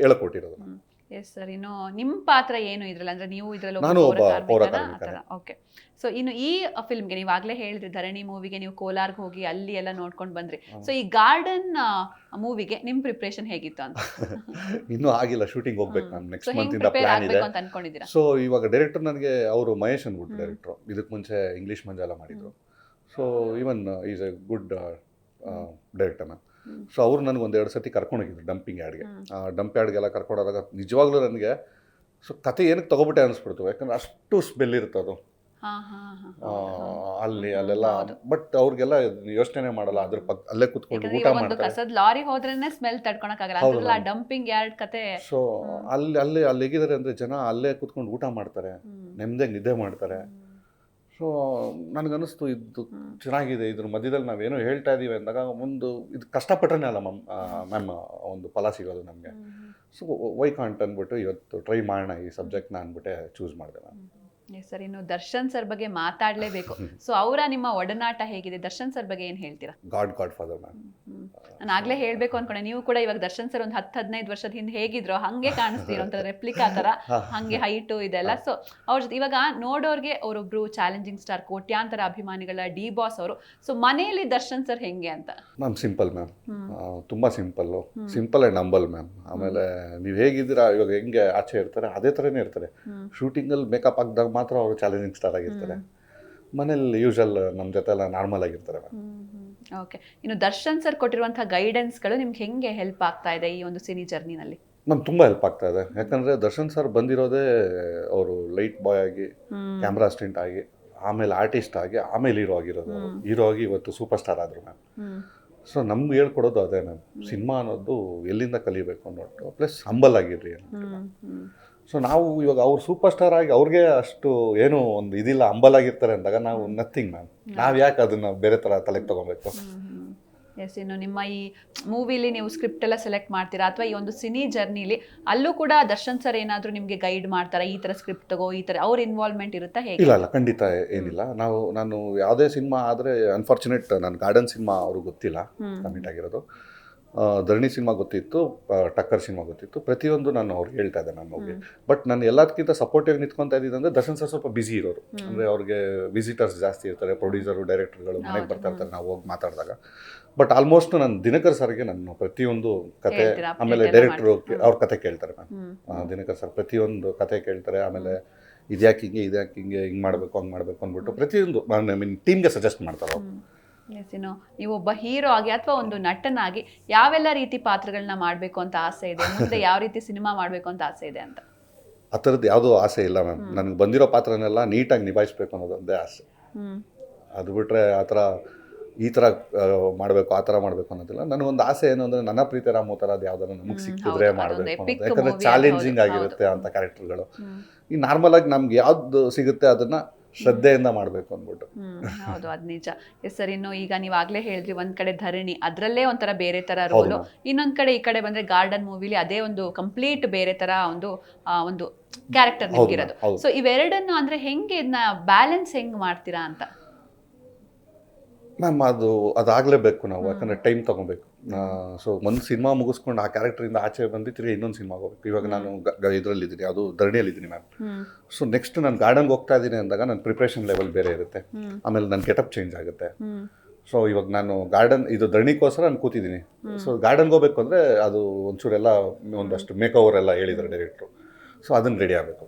Speaker 2: ಹೇಳಕೊಟ್ಟಿರೋದು.
Speaker 1: ಹ್ಮ್. ಎಸ್ ಸರ್ ಇನ್ನು ನಿಮ್ಮ ಪಾತ್ರ ಏನು ಇದ್ರಲ್ಲಿ? ಅಂದ್ರೆ ನೀವು ಇದ್ರಲ್ಲಿ
Speaker 2: ನಾನು ಒಬ್ಬ ಪೌರ ಕಾರ್ಮಿಕನೇ.
Speaker 1: ಓಕೆ ಸೊ ಇನ್ನು ಈ ಫಿಲ್ಮ್ಗೆ ನೀವು ಆಗ್ಲೇ ಹೇಳಿದ್ರಿ ಧರಣಿ ಮೂವಿಗೆ ನೀವು ಕೋಲಾರ್ಗೆ ಹೋಗಿ ಅಲ್ಲಿ ಎಲ್ಲ ನೋಡ್ಕೊಂಡು ಬಂದ್ರಿ. ಸೊ ಈ ಗಾರ್ಡನ್ ಮೂವಿಗೆ ನಿಮ್ ಪ್ರಿಪ್ರೇಷನ್ ಹೇಗಿತ್ತು ಅಂತ?
Speaker 2: ಇನ್ನೂ ಆಗಿಲ್ಲ ಶೂಟಿಂಗ್ ಹೋಗ್ಬೇಕು. ನಾನು.
Speaker 1: ಸೊ
Speaker 2: ನೆಕ್ಸ್ಟ್
Speaker 1: ಹೆಂಗ್
Speaker 2: ಮಂತ್ ಇಂದ
Speaker 1: ಪ್ರಿಪೇರ್
Speaker 2: ಪ್ಲಾನ್ ಇದೆ.
Speaker 1: ಆಗ್ಬೇಕು ಅಂತ ಅನ್ಕೊಂಡಿದ್ದೀರಾ?
Speaker 2: ಸೊ ಇವಾಗ ಡೈರೆಕ್ಟರ್ ನನಗೆ ಅವರು ಮಹೇಶ್ ಅಂದ್ಬಿಟ್ಟು
Speaker 1: ಹ್ಮ್.
Speaker 2: ಡೈರೆಕ್ಟ್ರು ಇದಕ್ಕೆ ಮುಂಚೆ ಇಂಗ್ಲೀಷ್ ಮಂಜಾಲ ಮಾಡಿದ್ರು. So even is a good director ma'am. So ಅವ್ರು ನನಗೆ ಒಂದೆರಡು ಸತಿ ಕರ್ಕೊಂಡು ಹೋಗಿದ್ರು ಡಂಪಿಂಗ್ ಯಾರ್ಡ್ಗೆ
Speaker 1: ಆ
Speaker 2: ಡಂಪ್ ಯಾರ್ಡ್ಗೆಲ್ಲ ಕರ್ಕೊಂಡೋದಾಗ ನಿಜವಾಗ್ಲೂ ನನಗೆ ಸೊ ಕತೆ ಏನಕ್ಕೆ ತಗೊಬಿಟ್ಟೆ ಅನಿಸ್ಬಿಡ್ತು. ಯಾಕಂದ್ರೆ ಅಷ್ಟು ಸ್ಮೆಲ್ ಇರುತ್ತೆ ಅದು. ಅಲ್ಲಿ ಅಲ್ಲೆಲ್ಲ ಬಟ್ ಅವ್ರಿಗೆಲ್ಲ ಯೋಚನೆ ಮಾಡಲ್ಲ. ಅದ್ರ ಪಕ್ಕ ಅಲ್ಲೇ ಕುತ್ಕೊಂಡು ಊಟ ಮಾಡ್ತಾರೆ.
Speaker 1: ಕಸದ ಲಾರಿ ಹೋದ್ರೇನೆ ಸ್ಮೆಲ್ ತಡ್ಕೊಳಕ್ಕಾಗಲ್ಲ ಡಂಪಿಂಗ್ ಯಾರ್ಡ್ ಕತೆ.
Speaker 2: ಸೊ. ಅಲ್ಲಿ ಅಲ್ಲೇ ಅಲ್ಲಿ ಹೇಗಿದ್ದಾರೆ ಅಂದ್ರೆ ಜನ ಅಲ್ಲೇ ಕುತ್ಕೊಂಡು ಊಟ ಮಾಡ್ತಾರೆ.
Speaker 1: ನೆಮ್ಮದಿ
Speaker 2: ನೆಮ್ಮದಿಯಾಗಿ ನಿದ್ದೆ ಮಾಡ್ತಾರೆ. ಸೊ ನನಗನ್ನಿಸ್ತು ಇದು ಚೆನ್ನಾಗಿದೆ. ಇದ್ರ ಮಧ್ಯದಲ್ಲಿ ನಾವೇನೋ ಹೇಳ್ತಾ ಇದ್ದೀವಿ ಅಂದಾಗ ಒಂದು ಇದು ಕಷ್ಟಪಟ್ಟರೆ ಅಲ್ಲ ಮ್ಯಾಮ್ ಮ್ಯಾಮ್ ಒಂದು ಫಲ ಸಿಗೋದು ನಮಗೆ. ಸೊ ವೈ ಕಾಂಟ್ ಅಂದ್ಬಿಟ್ಟು ಇವತ್ತು ಟ್ರೈ ಮಾಡೋಣ ಈ ಸಬ್ಜೆಕ್ಟ್ನ ಅಂದ್ಬಿಟ್ಟೆ ಚೂಸ್ ಮಾಡಿದೆ
Speaker 1: ಎಸ್ ಸರ್ ಇನ್ನು ದರ್ಶನ್ ಸರ್ ಬಗ್ಗೆ ಮಾತಾಡಲೇಬೇಕು. ಸೊ ಅವರ ನಿಮ್ಮ ಒಡನಾಟ ಹೇಗಿದೆ? ದರ್ಶನ್ ಸರ್ ಬಗ್ಗೆ ಏನು ಹೇಳ್ತೀರಾ?
Speaker 2: God godfather ma'am.
Speaker 1: ನಾನು ಆಗಲೇ ಹೇಳಬೇಕು ಅನ್ಕೊಂಡೆ. ನೀವು ಕೂಡ ಇವಾಗ ದರ್ಶನ್ ಸರ್ ಒಂದು ಹತ್ತು ಹದಿನೈದು ವರ್ಷದ ಹಿಂದೆ ಹೇಗಿದ್ರು ಹಂಗೆ ಕಾಣಿಸ್ತೀರೋ ಅಂತ ರೆಪ್ಲಿಕಾ ಥರ ಹಂಗೆ ಹೈಟು ಇದೆಲ್ಲ. ಸೊ ಅವ್ರ ಜೊತೆ ಇವಾಗ ನೋಡೋರಿಗೆ ಅವರೊಬ್ರು ಚಾಲೆಂಜಿಂಗ್ ಸ್ಟಾರ್ ಕೋಟ್ಯಾಂತರ ಅಭಿಮಾನಿಗಳ ಡಿ ಬಾಸ್ ಅವರು. ಸೊ ಮನೆಯಲ್ಲಿ ದರ್ಶನ್ ಸರ್ ಹೆಂಗೆ ಅಂತ?
Speaker 2: Ma'am simple ma'am. ತುಂಬ simple. Simple and humble ma'am. ಆಮೇಲೆ ನೀವು ಹೇಗಿದ್ದೀರಾ ಇವಾಗ ಹೆಂಗೆ ಆಚೆ ಇರ್ತಾರೆ ಅದೇ ಥರನೇ ಇರ್ತಾರೆ. ಶೂಟಿಂಗಲ್ಲಿ ಮೇಕಪ್ ಹಾಕಿದಾಗ ಮಾತ್ರ ಅವರು ಚಾಲೆಂಜಿಂಗ್ ಸ್ಟಾರ್ ಆಗಿರ್ತಾರೆ. ಮನೇಲಿ ಯೂಶಲ್ ನಮ್ಮ ಜೊತೆ ಎಲ್ಲ ನಾರ್ಮಲ್ ಆಗಿರ್ತಾರೆ
Speaker 1: ಓಕೆ ಇನ್ನು ದರ್ಶನ್ ಸರ್ ಕೊಟ್ಟಿರುವಂತಹ ಗೈಡೆನ್ಸ್ಗಳು ನಿಮ್ಗೆ ಹೆಂಗೆ ಹೆಲ್ಪ್ ಆಗ್ತಾ ಇದೆ ಈ ಒಂದು ಸಿನಿ ಜರ್ನಿನಲ್ಲಿ
Speaker 2: ನಮ್ಗೆ ತುಂಬ ಹೆಲ್ಪ್ ಆಗ್ತಾ ಇದೆ. ಯಾಕಂದರೆ ದರ್ಶನ್ ಸರ್ ಬಂದಿರೋದೇ ಅವರು ಲೈಟ್ ಬಾಯ್ ಆಗಿ ಕ್ಯಾಮ್ರಾ ಅಸಿಸ್ಟೆಂಟ್ ಆಗಿ ಆಮೇಲೆ ಆರ್ಟಿಸ್ಟ್ ಆಗಿ ಆಮೇಲೆ ಹೀರೋ ಆಗಿರೋದು. ಹೀರೋ ಆಗಿ ಇವತ್ತು ಸೂಪರ್ ಸ್ಟಾರ್ ಆದರು ಮ್ಯಾಮ್ ಸೊ ನಮ್ಗೆ ಹೇಳ್ಕೊಡೋದು ಅದೇ ಮ್ಯಾಮ್ ಸಿನಿಮಾ ಅನ್ನೋದು ಎಲ್ಲಿಂದ ಕಲಿಬೇಕು ಅನ್ನೋದು. ಪ್ಲಸ್ ಹಂಬಲ್ ಆಗಿರ್ರಿ ಅಂತ ಸೊ ನಾವು ಇವಾಗ ಅವ್ರು ಸೂಪರ್ ಸ್ಟಾರ್ ಆಗಿ ಅವ್ರಿಗೆ ಅಷ್ಟು ಏನು ಒಂದು ಇದಿಲ್ಲ ಅಂಬಲ್ ಆಗಿರ್ತಾರೆ ಅಂದಾಗ ನಾವು ನಥಿಂಗ್ ಮ್ಯಾಮ್ ನಾವು ಯಾಕೆ ಅದನ್ನ ಬೇರೆ ಥರ ತಲೆಗೆ ತಗೊಬೇಕು?
Speaker 1: ಎಸ್ ಇನ್ನು ನಿಮ್ಮ ಈ ಮೂವಿಲಿ ನೀವು ಸ್ಕ್ರಿಪ್ಟ್ ಎಲ್ಲ ಸೆಲೆಕ್ಟ್ ಮಾಡ್ತೀರಾ? ಅಥವಾ ಈ ಒಂದು ಸಿನಿ ಜರ್ನಿಲಿ ಅಲ್ಲೂ ಕೂಡ ದರ್ಶನ್ ಸರ್ ಏನಾದರೂ ನಿಮಗೆ ಗೈಡ್ ಮಾಡ್ತಾರಾ? ಈ ಥರ ಸ್ಕ್ರಿಪ್ಟ್ ತಗೋ ಈ ಥರ ಅವ್ರ ಇನ್ವಾಲ್ವ್ಮೆಂಟ್ ಇರುತ್ತಾ ಹೇಗೆ?
Speaker 2: ಇಲ್ಲ ಇಲ್ಲ ಖಂಡಿತ ಏನಿಲ್ಲ. ನಾವು ನಾನು ಯಾವುದೇ ಸಿನಿಮಾ ಆದರೆ ಅನ್ಫಾರ್ಚುನೇಟ್ ನಾನು ಗಾರ್ಡನ್ ಸಿನಿಮಾ ಅವ್ರಿಗೆ ಗೊತ್ತಿಲ್ಲ. ಕಮಿಟ್ ಆಗಿರೋದು. ಧರಣಿ ಸಿನಿಮಾ ಗೊತ್ತಿತ್ತು ಟಕ್ಕರ್ ಸಿನಿಮಾ ಗೊತ್ತಿತ್ತು. ಪ್ರತಿಯೊಂದು ನಾನು ಅವ್ರಿಗೆ ಹೇಳ್ತಾ ಇದ್ದೆ ನಾನು ಹೋಗಿ ಬಟ್ ನಾನು ಎಲ್ಲದಕ್ಕಿಂತ ಸಪೋರ್ಟಿವ್ ನಿಂತ್ಕೊಂತ ಇದ್ದಿದ್ದಂದ್ರೆ ದರ್ಶನ್ ಸರ್ ಸ್ವಲ್ಪ ಬಿಸಿ ಇರೋರು. ಅಂದರೆ ಅವ್ರಿಗೆ ವಿಸಿಟರ್ಸ್ ಜಾಸ್ತಿ ಇರ್ತಾರೆ ಪ್ರೊಡ್ಯೂಸರು ಡೈರೆಕ್ಟರ್ಗಳು ಮನೆಗೆ ಬರ್ತಾ ಇರ್ತಾರೆ ನಾವು ಹೋಗಿ ಮಾತಾಡಿದಾಗ. ಬಟ್ ಆಲ್ಮೋಸ್ಟ್ ನಾನು ದಿನಕರ್ ಸರ್ಗೆ ನಾನು ಪ್ರತಿಯೊಂದು ಕತೆ ಆಮೇಲೆ ಡೈರೆಕ್ಟ್ರು? ಅವ್ರ ಕತೆ ಕೇಳ್ತಾರೆ ನಾನು ದಿನಕರ್ ಸರ್ ಪ್ರತಿಯೊಂದು ಕತೆ ಕೇಳ್ತಾರೆ ಆಮೇಲೆ ಇದ್ಯಾಕೆ ಹಿಂಗೆ ಇದ್ಯಾಕೆ ಹಿಂಗೆ ಹಿಂಗೆ ಮಾಡಬೇಕು ಹಂಗೆ ಮಾಡಬೇಕು ಅಂದ್ಬಿಟ್ಟು ಪ್ರತಿಯೊಂದು ಐ ಮೀನ್ ಟೀಮ್ಗೆ ಸಜೆಸ್ಟ್ ಮಾಡ್ತಾರೆ
Speaker 1: ನೀವು ಒಬ್ಬ ಹೀರೋ ಆಗಿ ಅಥವಾ ಒಂದು ನಟನಾಗಿ ಯಾವೆಲ್ಲ ರೀತಿ ಪಾತ್ರಗಳನ್ನ ಮಾಡಬೇಕು ಅಂತ ಆಸೆ ಇದೆ? ಮುಂದೆ ಯಾವ ರೀತಿ ಸಿನಿಮಾ ಮಾಡಬೇಕು ಅಂತ ಆಸೆ ಇದೆ ಅಂತ?
Speaker 2: ಆ ಥರದ್ದು ಯಾವುದೂ ಆಸೆ ಇಲ್ಲ ಮ್ಯಾಮ್. ನನಗೆ ಬಂದಿರೋ ಪಾತ್ರನೆಲ್ಲ ನೀಟಾಗಿ ನಿಭಾಯಿಸ್ಬೇಕು ಅನ್ನೋದೊಂದೇ ಆಸೆ. ಅದು ಬಿಟ್ಟರೆ ಆ ಥರ ಈ ಥರ ಮಾಡಬೇಕು ಆ ಥರ ಮಾಡಬೇಕು ಅನ್ನೋದಿಲ್ಲ. ನನಗೊಂದು ಆಸೆ ಏನು ಅಂದರೆ ನನ್ನ ಪ್ರೀತಿ ರಾಮು ಅದು ಯಾವ್ದಾರು ನಮಗೆ ಸಿಕ್ಕಿದ್ರೆ ಮಾಡಬೇಕು ಯಾಕಂದರೆ ಚಾಲೆಂಜಿಂಗ್ ಆಗಿರುತ್ತೆ ಅಂತ ಕ್ಯಾರೆಕ್ಟರ್ಗಳು ಈ ನಾರ್ಮಲಾಗಿ ನಮ್ಗೆ ಯಾವ್ದು ಸಿಗುತ್ತೆ ಅದನ್ನ ಶ್ರದ್ಧೆಯಿಂದ ಮಾಡಬೇಕು ಅಂದ್ಬಿಟ್ಟು.
Speaker 1: ಹ್ಮ್ ಹೌದು ಅದ್ ನಿಜ. ಎಸ್ ಸರ್ ಇನ್ನು ಈಗ ನೀವು ಆಗ್ಲೇ ಹೇಳಿದ್ರಿ ಒಂದ್ ಕಡೆ ಧರಣಿ ಅದ್ರಲ್ಲೇ ಒಂಥರ ಬೇರೆ ತರ ರೋಲು ಇನ್ನೊಂದ್ ಕಡೆ ಈ ಕಡೆ ಬಂದ್ರೆ ಗಾರ್ಡನ್ ಮೂವಿಲಿ ಅದೇ ಒಂದು ಕಂಪ್ಲೀಟ್ ಬೇರೆ ತರ ಒಂದು ಆ, ಒಂದು ಕ್ಯಾರೆಕ್ಟರ್ ನಿಮ್ಗಿರೋದು. ಸೊ ಇವೆರಡನ್ನು ಅಂದ್ರೆ ಹೆಂಗೆ ಇದನ್ನ ಬ್ಯಾಲೆನ್ಸ್ ಹೆಂಗ್ ಮಾಡ್ತೀರಾ ಅಂತ?
Speaker 2: ಮ್ಯಾಮ್ ಅದು ಅದಾಗಲೇಬೇಕು ನಾವು ಯಾಕಂದರೆ ಟೈಮ್ ತೊಗೊಬೇಕು. ಸೊ ಒಂದು ಸಿನಿಮಾ ಮುಗಿಸ್ಕೊಂಡು ಆ ಕ್ಯಾರೆಕ್ಟರಿಂದ ಆಚೆ ಬಂದು ತಿರುಗಿ ಇನ್ನೊಂದು ಸಿನಿಮಾ ಹೋಗ್ಬೇಕು. ಇವಾಗ ನಾನು ಇದರಲ್ಲಿದ್ದೀನಿ ಅದು ಧರಣಿಯಲ್ಲಿದ್ದೀನಿ ಮ್ಯಾಮ್. ಸೊ ನೆಕ್ಸ್ಟ್ ನಾನು ಗಾರ್ಡನ್ಗೆ ಹೋಗ್ತಾ ಇದ್ದೀನಿ ಅಂದಾಗ ನನ್ನ ಪ್ರಿಪ್ರೇಷನ್ ಲೆವೆಲ್ ಬೇರೆ ಇರುತ್ತೆ. ಆಮೇಲೆ ನನ್ನ ಗೆಟಪ್ ಚೇಂಜ್ ಆಗುತ್ತೆ. ಸೊ ಇವಾಗ ನಾನು ಗಾರ್ಡನ್ ಇದು ಧರಣಿಗೋಸ್ಕರ ನಾನು ಕೂತಿದ್ದೀನಿ. ಸೊ ಗಾರ್ಡನ್ಗೆ ಹೋಗ್ಬೇಕು ಅಂದರೆ ಅದು ಒಂಚೂರೆಲ್ಲ ಒಂದಷ್ಟು ಮೇಕ್ ಓವರ್ ಎಲ್ಲ ಹೇಳಿದ್ದಾರೆ ಡೈರೆಕ್ಟ್ರು ಸೊ ಅದನ್ನು ರೆಡಿ ಆಗಬೇಕು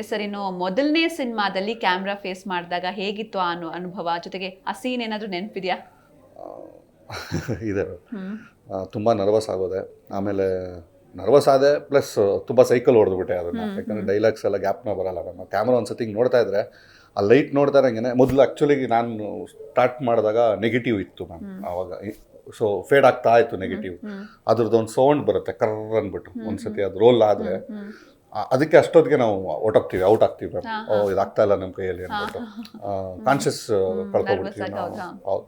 Speaker 1: ಎಸ್ ಸರ್ ಇನ್ನು ಮೊದಲನೇ ಸಿನಿಮಾದಲ್ಲಿ ಕ್ಯಾಮ್ರಾ ಫೇಸ್ ಮಾಡಿದಾಗ ಹೇಗಿತ್ತು ಆ ಅನು ಅನುಭವ? ಜೊತೆಗೆ ಆ ಸೀನ್ ಏನಾದರೂ ನೆನಪಿದೆಯಾ?
Speaker 2: ಇದೆ. ತುಂಬ ನರ್ವಸ್ ಆಗೋದೆ. ಆಮೇಲೆ ನರ್ವಸ್ ಆದೆ ಪ್ಲಸ್ ತುಂಬ ಸೈಕಲ್ ಹೊಡೆದ್ಬಿಟ್ಟೆ ಅದನ್ನು. ಯಾಕಂದರೆ ಡೈಲಾಗ್ಸ್ ಎಲ್ಲ ಗ್ಯಾಪ್ನ ಬರಲ್ಲ. ನಮ್ಮ ಕ್ಯಾಮ್ರಾ ಒಂದು ಸತಿ ನೋಡ್ತಾ ಇದ್ರೆ ಆ ಲೈಟ್ ನೋಡ್ತಾ ಇರಂಗೆ ಮೊದಲು ಆ್ಯಕ್ಚುಲಿ ನಾನು ಸ್ಟಾರ್ಟ್ ಮಾಡಿದಾಗ ನೆಗೆಟಿವ್ ಇತ್ತು ಮ್ಯಾಮ್ ಆವಾಗ ಸೊ ಫೇಡ್ ಆಗ್ತಾ ಇತ್ತು ನೆಗೆಟಿವ್ ಅದ್ರದ್ದು ಒಂದು ಸೌಂಡ್ ಬರುತ್ತೆ ಕರ್ರ್ ಅಂದ್ಬಿಟ್ಟು ಒಂದ್ಸತಿ ಅದು ರೋಲ್ ಆದರೆ ಅದಕ್ಕೆ ಅಷ್ಟೊತ್ತಿಗೆ ನಾವು ಔಟ್ ಆಗ್ತೀವಿ ಮ್ಯಾಮ್
Speaker 1: ಆಗ್ತೀವಿ.
Speaker 2: ಓ ಇದಾಗ್ತಾ ಇಲ್ಲ ನಮ್ಮ ಕೈಯಲ್ಲಿ ಅಂದ್ಬಿಟ್ಟು ಕಾನ್ಶಿಯಸ್ ಕಳ್ಕೊಬಿಡ್ತೀವಿ ನಾವು. ಹೌದು?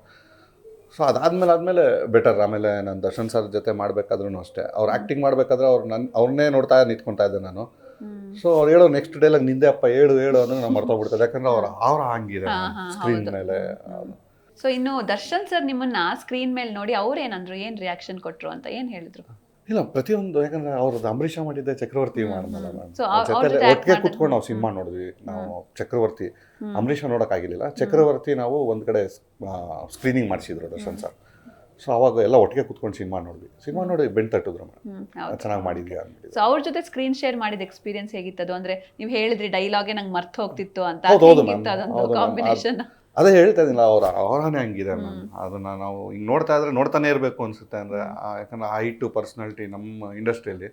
Speaker 2: ಸೊ ಅದಾದ್ಮೇಲೆ ಆದಮೇಲೆ ಬೆಟರ್ ಆಮೇಲೆ ನಾನು ದರ್ಶನ್ ಸರ್ ಜೊತೆ ಮಾಡಬೇಕಾದ್ರೂ ಅಷ್ಟೇ. ಅವ್ರು ಆ್ಯಕ್ಟಿಂಗ್ ಮಾಡಬೇಕಾದ್ರೆ ಅವ್ರು ನನ್ನ ಅವ್ರನ್ನೇ ನೋಡ್ತಾ ನಿಂತ್ಕೊತಾ ಇದ್ದೆ ನಾನು. ಸೊ ಅವ್ರು ಹೇಳೋ ನೆಕ್ಸ್ಟ್ ಡೇಲಾಗ ನಿಂದೆ ಅಪ್ಪ ಹೇಳು ಹೇಳು ಅಂದ್ರೆ ನಾವು ಮರ್ತೋಗ್ಬಿಡ್ತದೆ ಯಾಕಂದ್ರೆ ಅವ್ರು ಅವ್ರ ಹಂಗಿದೆ ಸ್ಕ್ರೀನ್ ಮೇಲೆ.
Speaker 1: ಸೊ ಇನ್ನು ದರ್ಶನ್ ಸರ್ ನಿಮ್ಮನ್ನ ಸ್ಕ್ರೀನ್ ಮೇಲೆ ನೋಡಿ ಅವ್ರೇನಂದ್ರು ಏನ್ ರಿಯಾಕ್ಷನ್ ಕೊಟ್ರು ಅಂತ ಏನ್ ಹೇಳಿದ್ರು?
Speaker 2: ಇಲ್ಲ ಪ್ರತಿಯೊಂದು ಯಾಕಂದ್ರೆ ಅವ್ರದ್ದು ಅಂಬರೀಷ ಮಾಡಿದ್ದೆ ಚಕ್ರವರ್ತಿ ಮಾಡಿದ್ನಲ್ಲ ಜೊತೆ ಒಟ್ಟಿಗೆ. ಕುತ್ಕೊಂಡು ನಾವು ಸಿನಿಮಾ ನೋಡಿದ್ವಿ. ನಾವು ಚಕ್ರವರ್ತಿ. ಅಂಬರೀಷ ಆಗಿರಲಿಲ್ಲ. ಚಕ್ರವರ್ತಿ ನಾವು ಒಂದು ಕಡೆ ಸ್ಕ್ರೀನಿಂಗ್ ಮಾಡಿಸಿದ್ರು ದರ್ಶನ್ ಸರ್ ಸೊ ಅವಾಗ ಎಲ್ಲ ಒಟ್ಟಿಗೆ ಕುತ್ಕೊಂಡು ಸಿನಿಮಾ ನೋಡಿದ್ವಿ. ಸಿನಿಮಾ ನೋಡಿ ಬೆಂಡ್ ತಟ್ಟಿದ್ರು ಮೇಡಮ್ ಚೆನ್ನಾಗಿ ಮಾಡಿದ್ಯಾ ಅಂದ್ಬಿಟ್ಟು
Speaker 1: ಸೊ ಅವ್ರ ಜೊತೆ ಸ್ಕ್ರೀನ್ ಶೇರ್ ಮಾಡಿದ ಎಕ್ಸ್ಪೀರಿಯನ್ಸ್ ಹೇಗಿತ್ತು ಅಂದ್ರೆ ನೀವು ಹೇಳಿದ್ರಿ ಡೈಲಾಗೆ ನಂಗೆ ಮರ್ತು ಹೋಗ್ತಿತ್ತು ಅಂತ.
Speaker 2: ಹೌದು, ಹೌದು.
Speaker 1: ಕಾಂಬಿನೇಷನ್
Speaker 2: ಅದೇ ಹೇಳ್ತಾ ಇದ್ದೀನಿ ಅವ್ರ ಅವರನೇ ಹಂಗಿದೆ ಮ್ಯಾಮ್ ಅದನ್ನ ನಾವು ಹಿಂಗೆ ನೋಡ್ತಾ ಇದ್ರೆ ನೋಡ್ತಾನೆ ಇರಬೇಕು ಅನ್ಸುತ್ತೆ ಅಂದ್ರೆ ಆ- ಯಾಕಂದ್ರೆ ಹೈಟು ಪರ್ಸನಾಲಿಟಿ ನಮ್ಮ ಇಂಡಸ್ಟ್ರಿಯಲ್ಲಿ.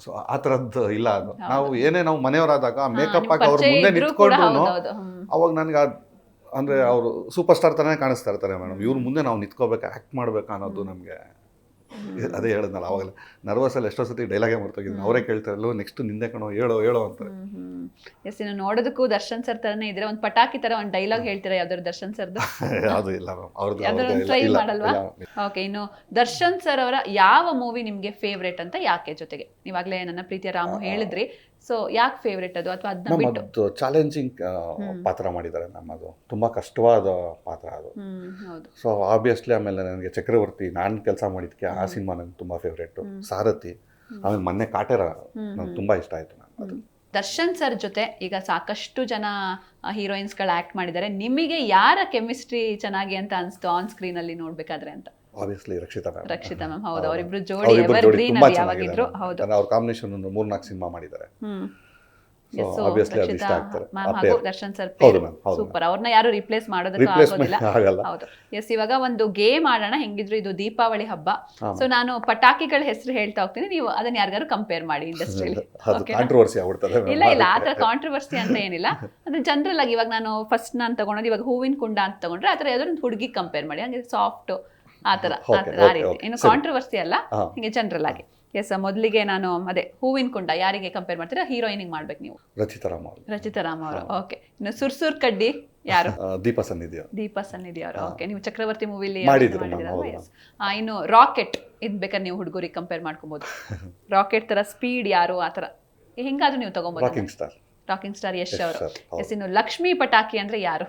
Speaker 2: ಸೊ ಆ ಥರದ್ದು ಇಲ್ಲ ಅದು. ನಾವು ಏನೇ ನಾವು ಮನೆಯವರಾದಾಗ ಮೇಕಪ್
Speaker 1: ಹಾಕಿ
Speaker 2: ಆಗಿ ಅವ್ರ ಮುಂದೆ
Speaker 1: ನಿಂತ್ಕೊಂಡ್ರು.
Speaker 2: ಅವಾಗ ನನಗೆ ಅಂದ್ರೆ ಅವರು ಸೂಪರ್ ಸ್ಟಾರ್ ತರನೇ ಕಾಣಿಸ್ತಾ ಇರ್ತಾರೆ ಮೇಡಮ್. ಇವ್ರ ಮುಂದೆ ನಾವು ನಿಂತ್ಕೋಬೇಕು ಆ್ಯಕ್ಟ್ ಮಾಡಬೇಕು ಅನ್ನೋದು ನಮಗೆ ಅದೇ ಹೇಳಿದ್ನಲ್ಲ ಅವಾಗಲ್ಲ ನರ್ವಸ್ ಅಲ್ಲಿ ಎಷ್ಟೋ ಸತಿ ಡೈಲಾಗೇ ಮರ್ತೋಗಿದ್ದೀನಿ ಅವರೇ ಕೇಳ್ತಾರಲ್ಲೋ ನೆಕ್ಸ್ಟ್ ನಿಂದೆ ಕಣೋ ಹೇಳೋ ಹೇಳೋ
Speaker 1: ಅಂತ. ಎಸ್ ಇನ್ನು ನೋಡೋದಕ್ಕೂ ದರ್ಶನ್ ಸರ್ ತರನೇ ಇದ್ರೆ ಒಂದು ಪಟಾಕಿ ತರ ಒಂದು ಡೈಲಾಗ್ ಹೇಳ್ತೀರಾ ಯಾವ್ದಾದ್ರು ದರ್ಶನ್ ಸರ್ದು?
Speaker 2: ಅದು ಇಲ್ಲ ಮ್ಯಾಮ್ ಅವ್ರದ್ದು
Speaker 1: ಟ್ರೈ ಮಾಡಲ್ವಾ? ಓಕೆ ಇನ್ನು ದರ್ಶನ್ ಸರ್ ಅವರ ಯಾವ ಮೂವಿ ನಿಮ್ಗೆ ಫೇವ್ರೇಟ್ ಅಂತ ಯಾಕೆ ಜೊತೆಗೆ? ನೀವಾಗ್ಲೇ ನನ್ನ ಪ್ರೀತಿಯ ರಾಮು ಹೇಳಿದ್ರಿ. ಸೊ ಯಾಕೆ ಫೇವ್ರೇಟ್ ಅದು? ಅಥವಾ ಅದನ್ನ ಬಿಟ್ಟು?
Speaker 2: ಅದು ಚಾಲೆಂಜಿಂಗ್ ಪಾತ್ರ ಮಾಡಿದ್ದಾರೆ ನಮ್ಮದು. ತುಂಬಾ ಕಷ್ಟವಾದ ಪಾತ್ರ ಅದು. ಸೊ ಆಬ್ವಿಯಸ್ಲಿ ಆಮೇಲೆ ನನಗೆ ಚಕ್ರವರ್ತಿ ನಾನು ಕೆಲಸ ಮಾಡಿದ್ಕೆ ಆ ಸಿನಿಮಾ ನನಗೆ ತುಂಬಾ ಫೇವ್ರೇಟು ಸಾರಥಿ ಆಮೇಲೆ ಮೊನ್ನೆ ಕಾಟೇರ ನಂಗೆ ತುಂಬಾ ಇಷ್ಟ ಆಯ್ತು ನಾನು ಅದು.
Speaker 1: ದರ್ಶನ್ ಸರ್ ಜೊತೆ ಈಗ ಸಾಕಷ್ಟು ಜನ ಹೀರೋಯಿನ್ಸ್ಗಳು ಆಕ್ಟ್ ಮಾಡಿದ್ದಾರೆ. ನಿಮಗೆ ಯಾರ ಕೆಮಿಸ್ಟ್ರಿ ಚೆನ್ನಾಗಿ ಅಂತ ಅನಿಸ್ತು ಆನ್ ಸ್ಕ್ರೀನ್ ಅಲ್ಲಿ ನೋಡ್ಬೇಕಾದ್ರೆ ಅಂತ?
Speaker 2: Obviously Rakshita ma'am
Speaker 1: Rakshita ma'am ಹೌದು. ಅವರಿಬ್ರು ಜೋಡಿ ಎವರ್ ಗ್ರೀನ್ ಅಲ್ಲಿ ಯಾವಾಗಿದ್ರು ಹೌದು.
Speaker 2: ಅವ್ರ ಕಾಂಬಿನೇಷನ್ ಒಂದು ಮೂರ್ನಾಲ್ಕು ಸಿನಿಮಾ ಮಾಡಿದ್ದಾರೆ.
Speaker 1: ಹ್ಮ್.
Speaker 2: ಸೋ obviously ಅದು ಇಷ್ಟ ಆಗ್ತಾರೆ.
Speaker 1: ಮ್ಯಾಮ್ ಹಾಗೂ ದರ್ಶನ್ ಸರ್ ಸೂಪರ್ ಅವ್ರನ್ನ ಯಾರು ರಿಪ್ಲೇಸ್ ಮಾಡೋದಕ್ಕೂ ಆಗೋದಿಲ್ಲ. ಹೌದು. ಎಸ್ ಇವಾಗ ಒಂದು ಗೇಮ್ ಆಡೋಣ. ಹೆಂಗಿದ್ರು ಇದು ದೀಪಾವಳಿ ಹಬ್ಬ. ಸೊ ನಾನು ಪಟಾಕಿಗಳ ಹೆಸರು ಹೇಳ್ತಾ ಹೋಗ್ತೀನಿ. ನೀವು ಅದನ್ನ ಯಾರಿಗಾರು ಕಂಪೇರ್ ಮಾಡಿ ಇಂಡಸ್ಟ್ರಿಯಲ್ಲಿ. ಇಲ್ಲ ಇಲ್ಲ. ಆ ತರ ಕಾಂಟ್ರವರ್ಸಿ ಅಂತ ಏನಿಲ್ಲ. ಅಂದ್ರೆ ಜನರಲ್ ಆಗಿ ಇವಾಗ ನಾನು ಫಸ್ಟ್ ನಾನು ತಗೊಂಡದ್ದು ಇವಾಗ ಹೂವಿನ ಕುಂಡ ಅಂತ ತಗೊಂಡ್ರೆ ಆ ಥರ ಯಾವ್ದಾದ್ರು ಒಂದು ಹುಡುಗಿ ಕಂಪೇರ್ ಮಾಡಿ. ಹಂಗೆ ಸಾಫ್ಟ್ ಆ ತರ ಆ ರೀತಿ. ಇನ್ನು. ಕಾಂಟ್ರವರ್ಸಿ ಅಲ್ಲ. ಹಿಂಗೆ ಜನರಲ್ ಆಗಿ. ಎಸ್ ಮೊದಲಿಗೆ ನಾನು ಅದೇ ಹೂವಿನ ಕುಂಡ ಯಾರಿಗೆ ಕಂಪೇರ್ ಮಾಡ್ತೀರಾ? ಹೀರೋಯಿನಿಗೆ ಮಾಡ್ಬೇಕು ನೀವು.
Speaker 2: ರಚಿತಾ ರಾಮ್ ಅವರು.
Speaker 1: ರಚಿತಾ ರಾಮ್ ಅವರು ಓಕೆ ಇನ್ನು ಸುರ್ಸುರ್ ಕಡ್ಡಿ ಯಾರು?
Speaker 2: ದೀಪ ಸನ್ನಿಧಿ
Speaker 1: ದೀಪ ಸನ್ನಿಧಿ ಅವರು ಓಕೆ ನೀವು ಚಕ್ರವರ್ತಿ ಮೂವಿಲಿ ಇನ್ನು ರಾಕೆಟ್ ಇದ್ ಬೇಕಾದ್ರೆ ನೀವು ಹುಡುಗರಿಗೆ ಕಂಪೇರ್ ಮಾಡ್ಕೊಬೋದು. ರಾಕೆಟ್ ತರ ಸ್ಪೀಡ್ ಯಾರು ಆ ತರ ಹಿಂಗಾದ್ರೂ ನೀವು
Speaker 2: ಸ್ಟಾರ್
Speaker 1: ರಾಕಿಂಗ್ ಸ್ಟಾರ್ ಯಶ್ ಅವರು. ಎಸ್ ಇನ್ನು ಲಕ್ಷ್ಮೀ ಪಟಾಕಿ ಅಂದ್ರೆ ಯಾರು?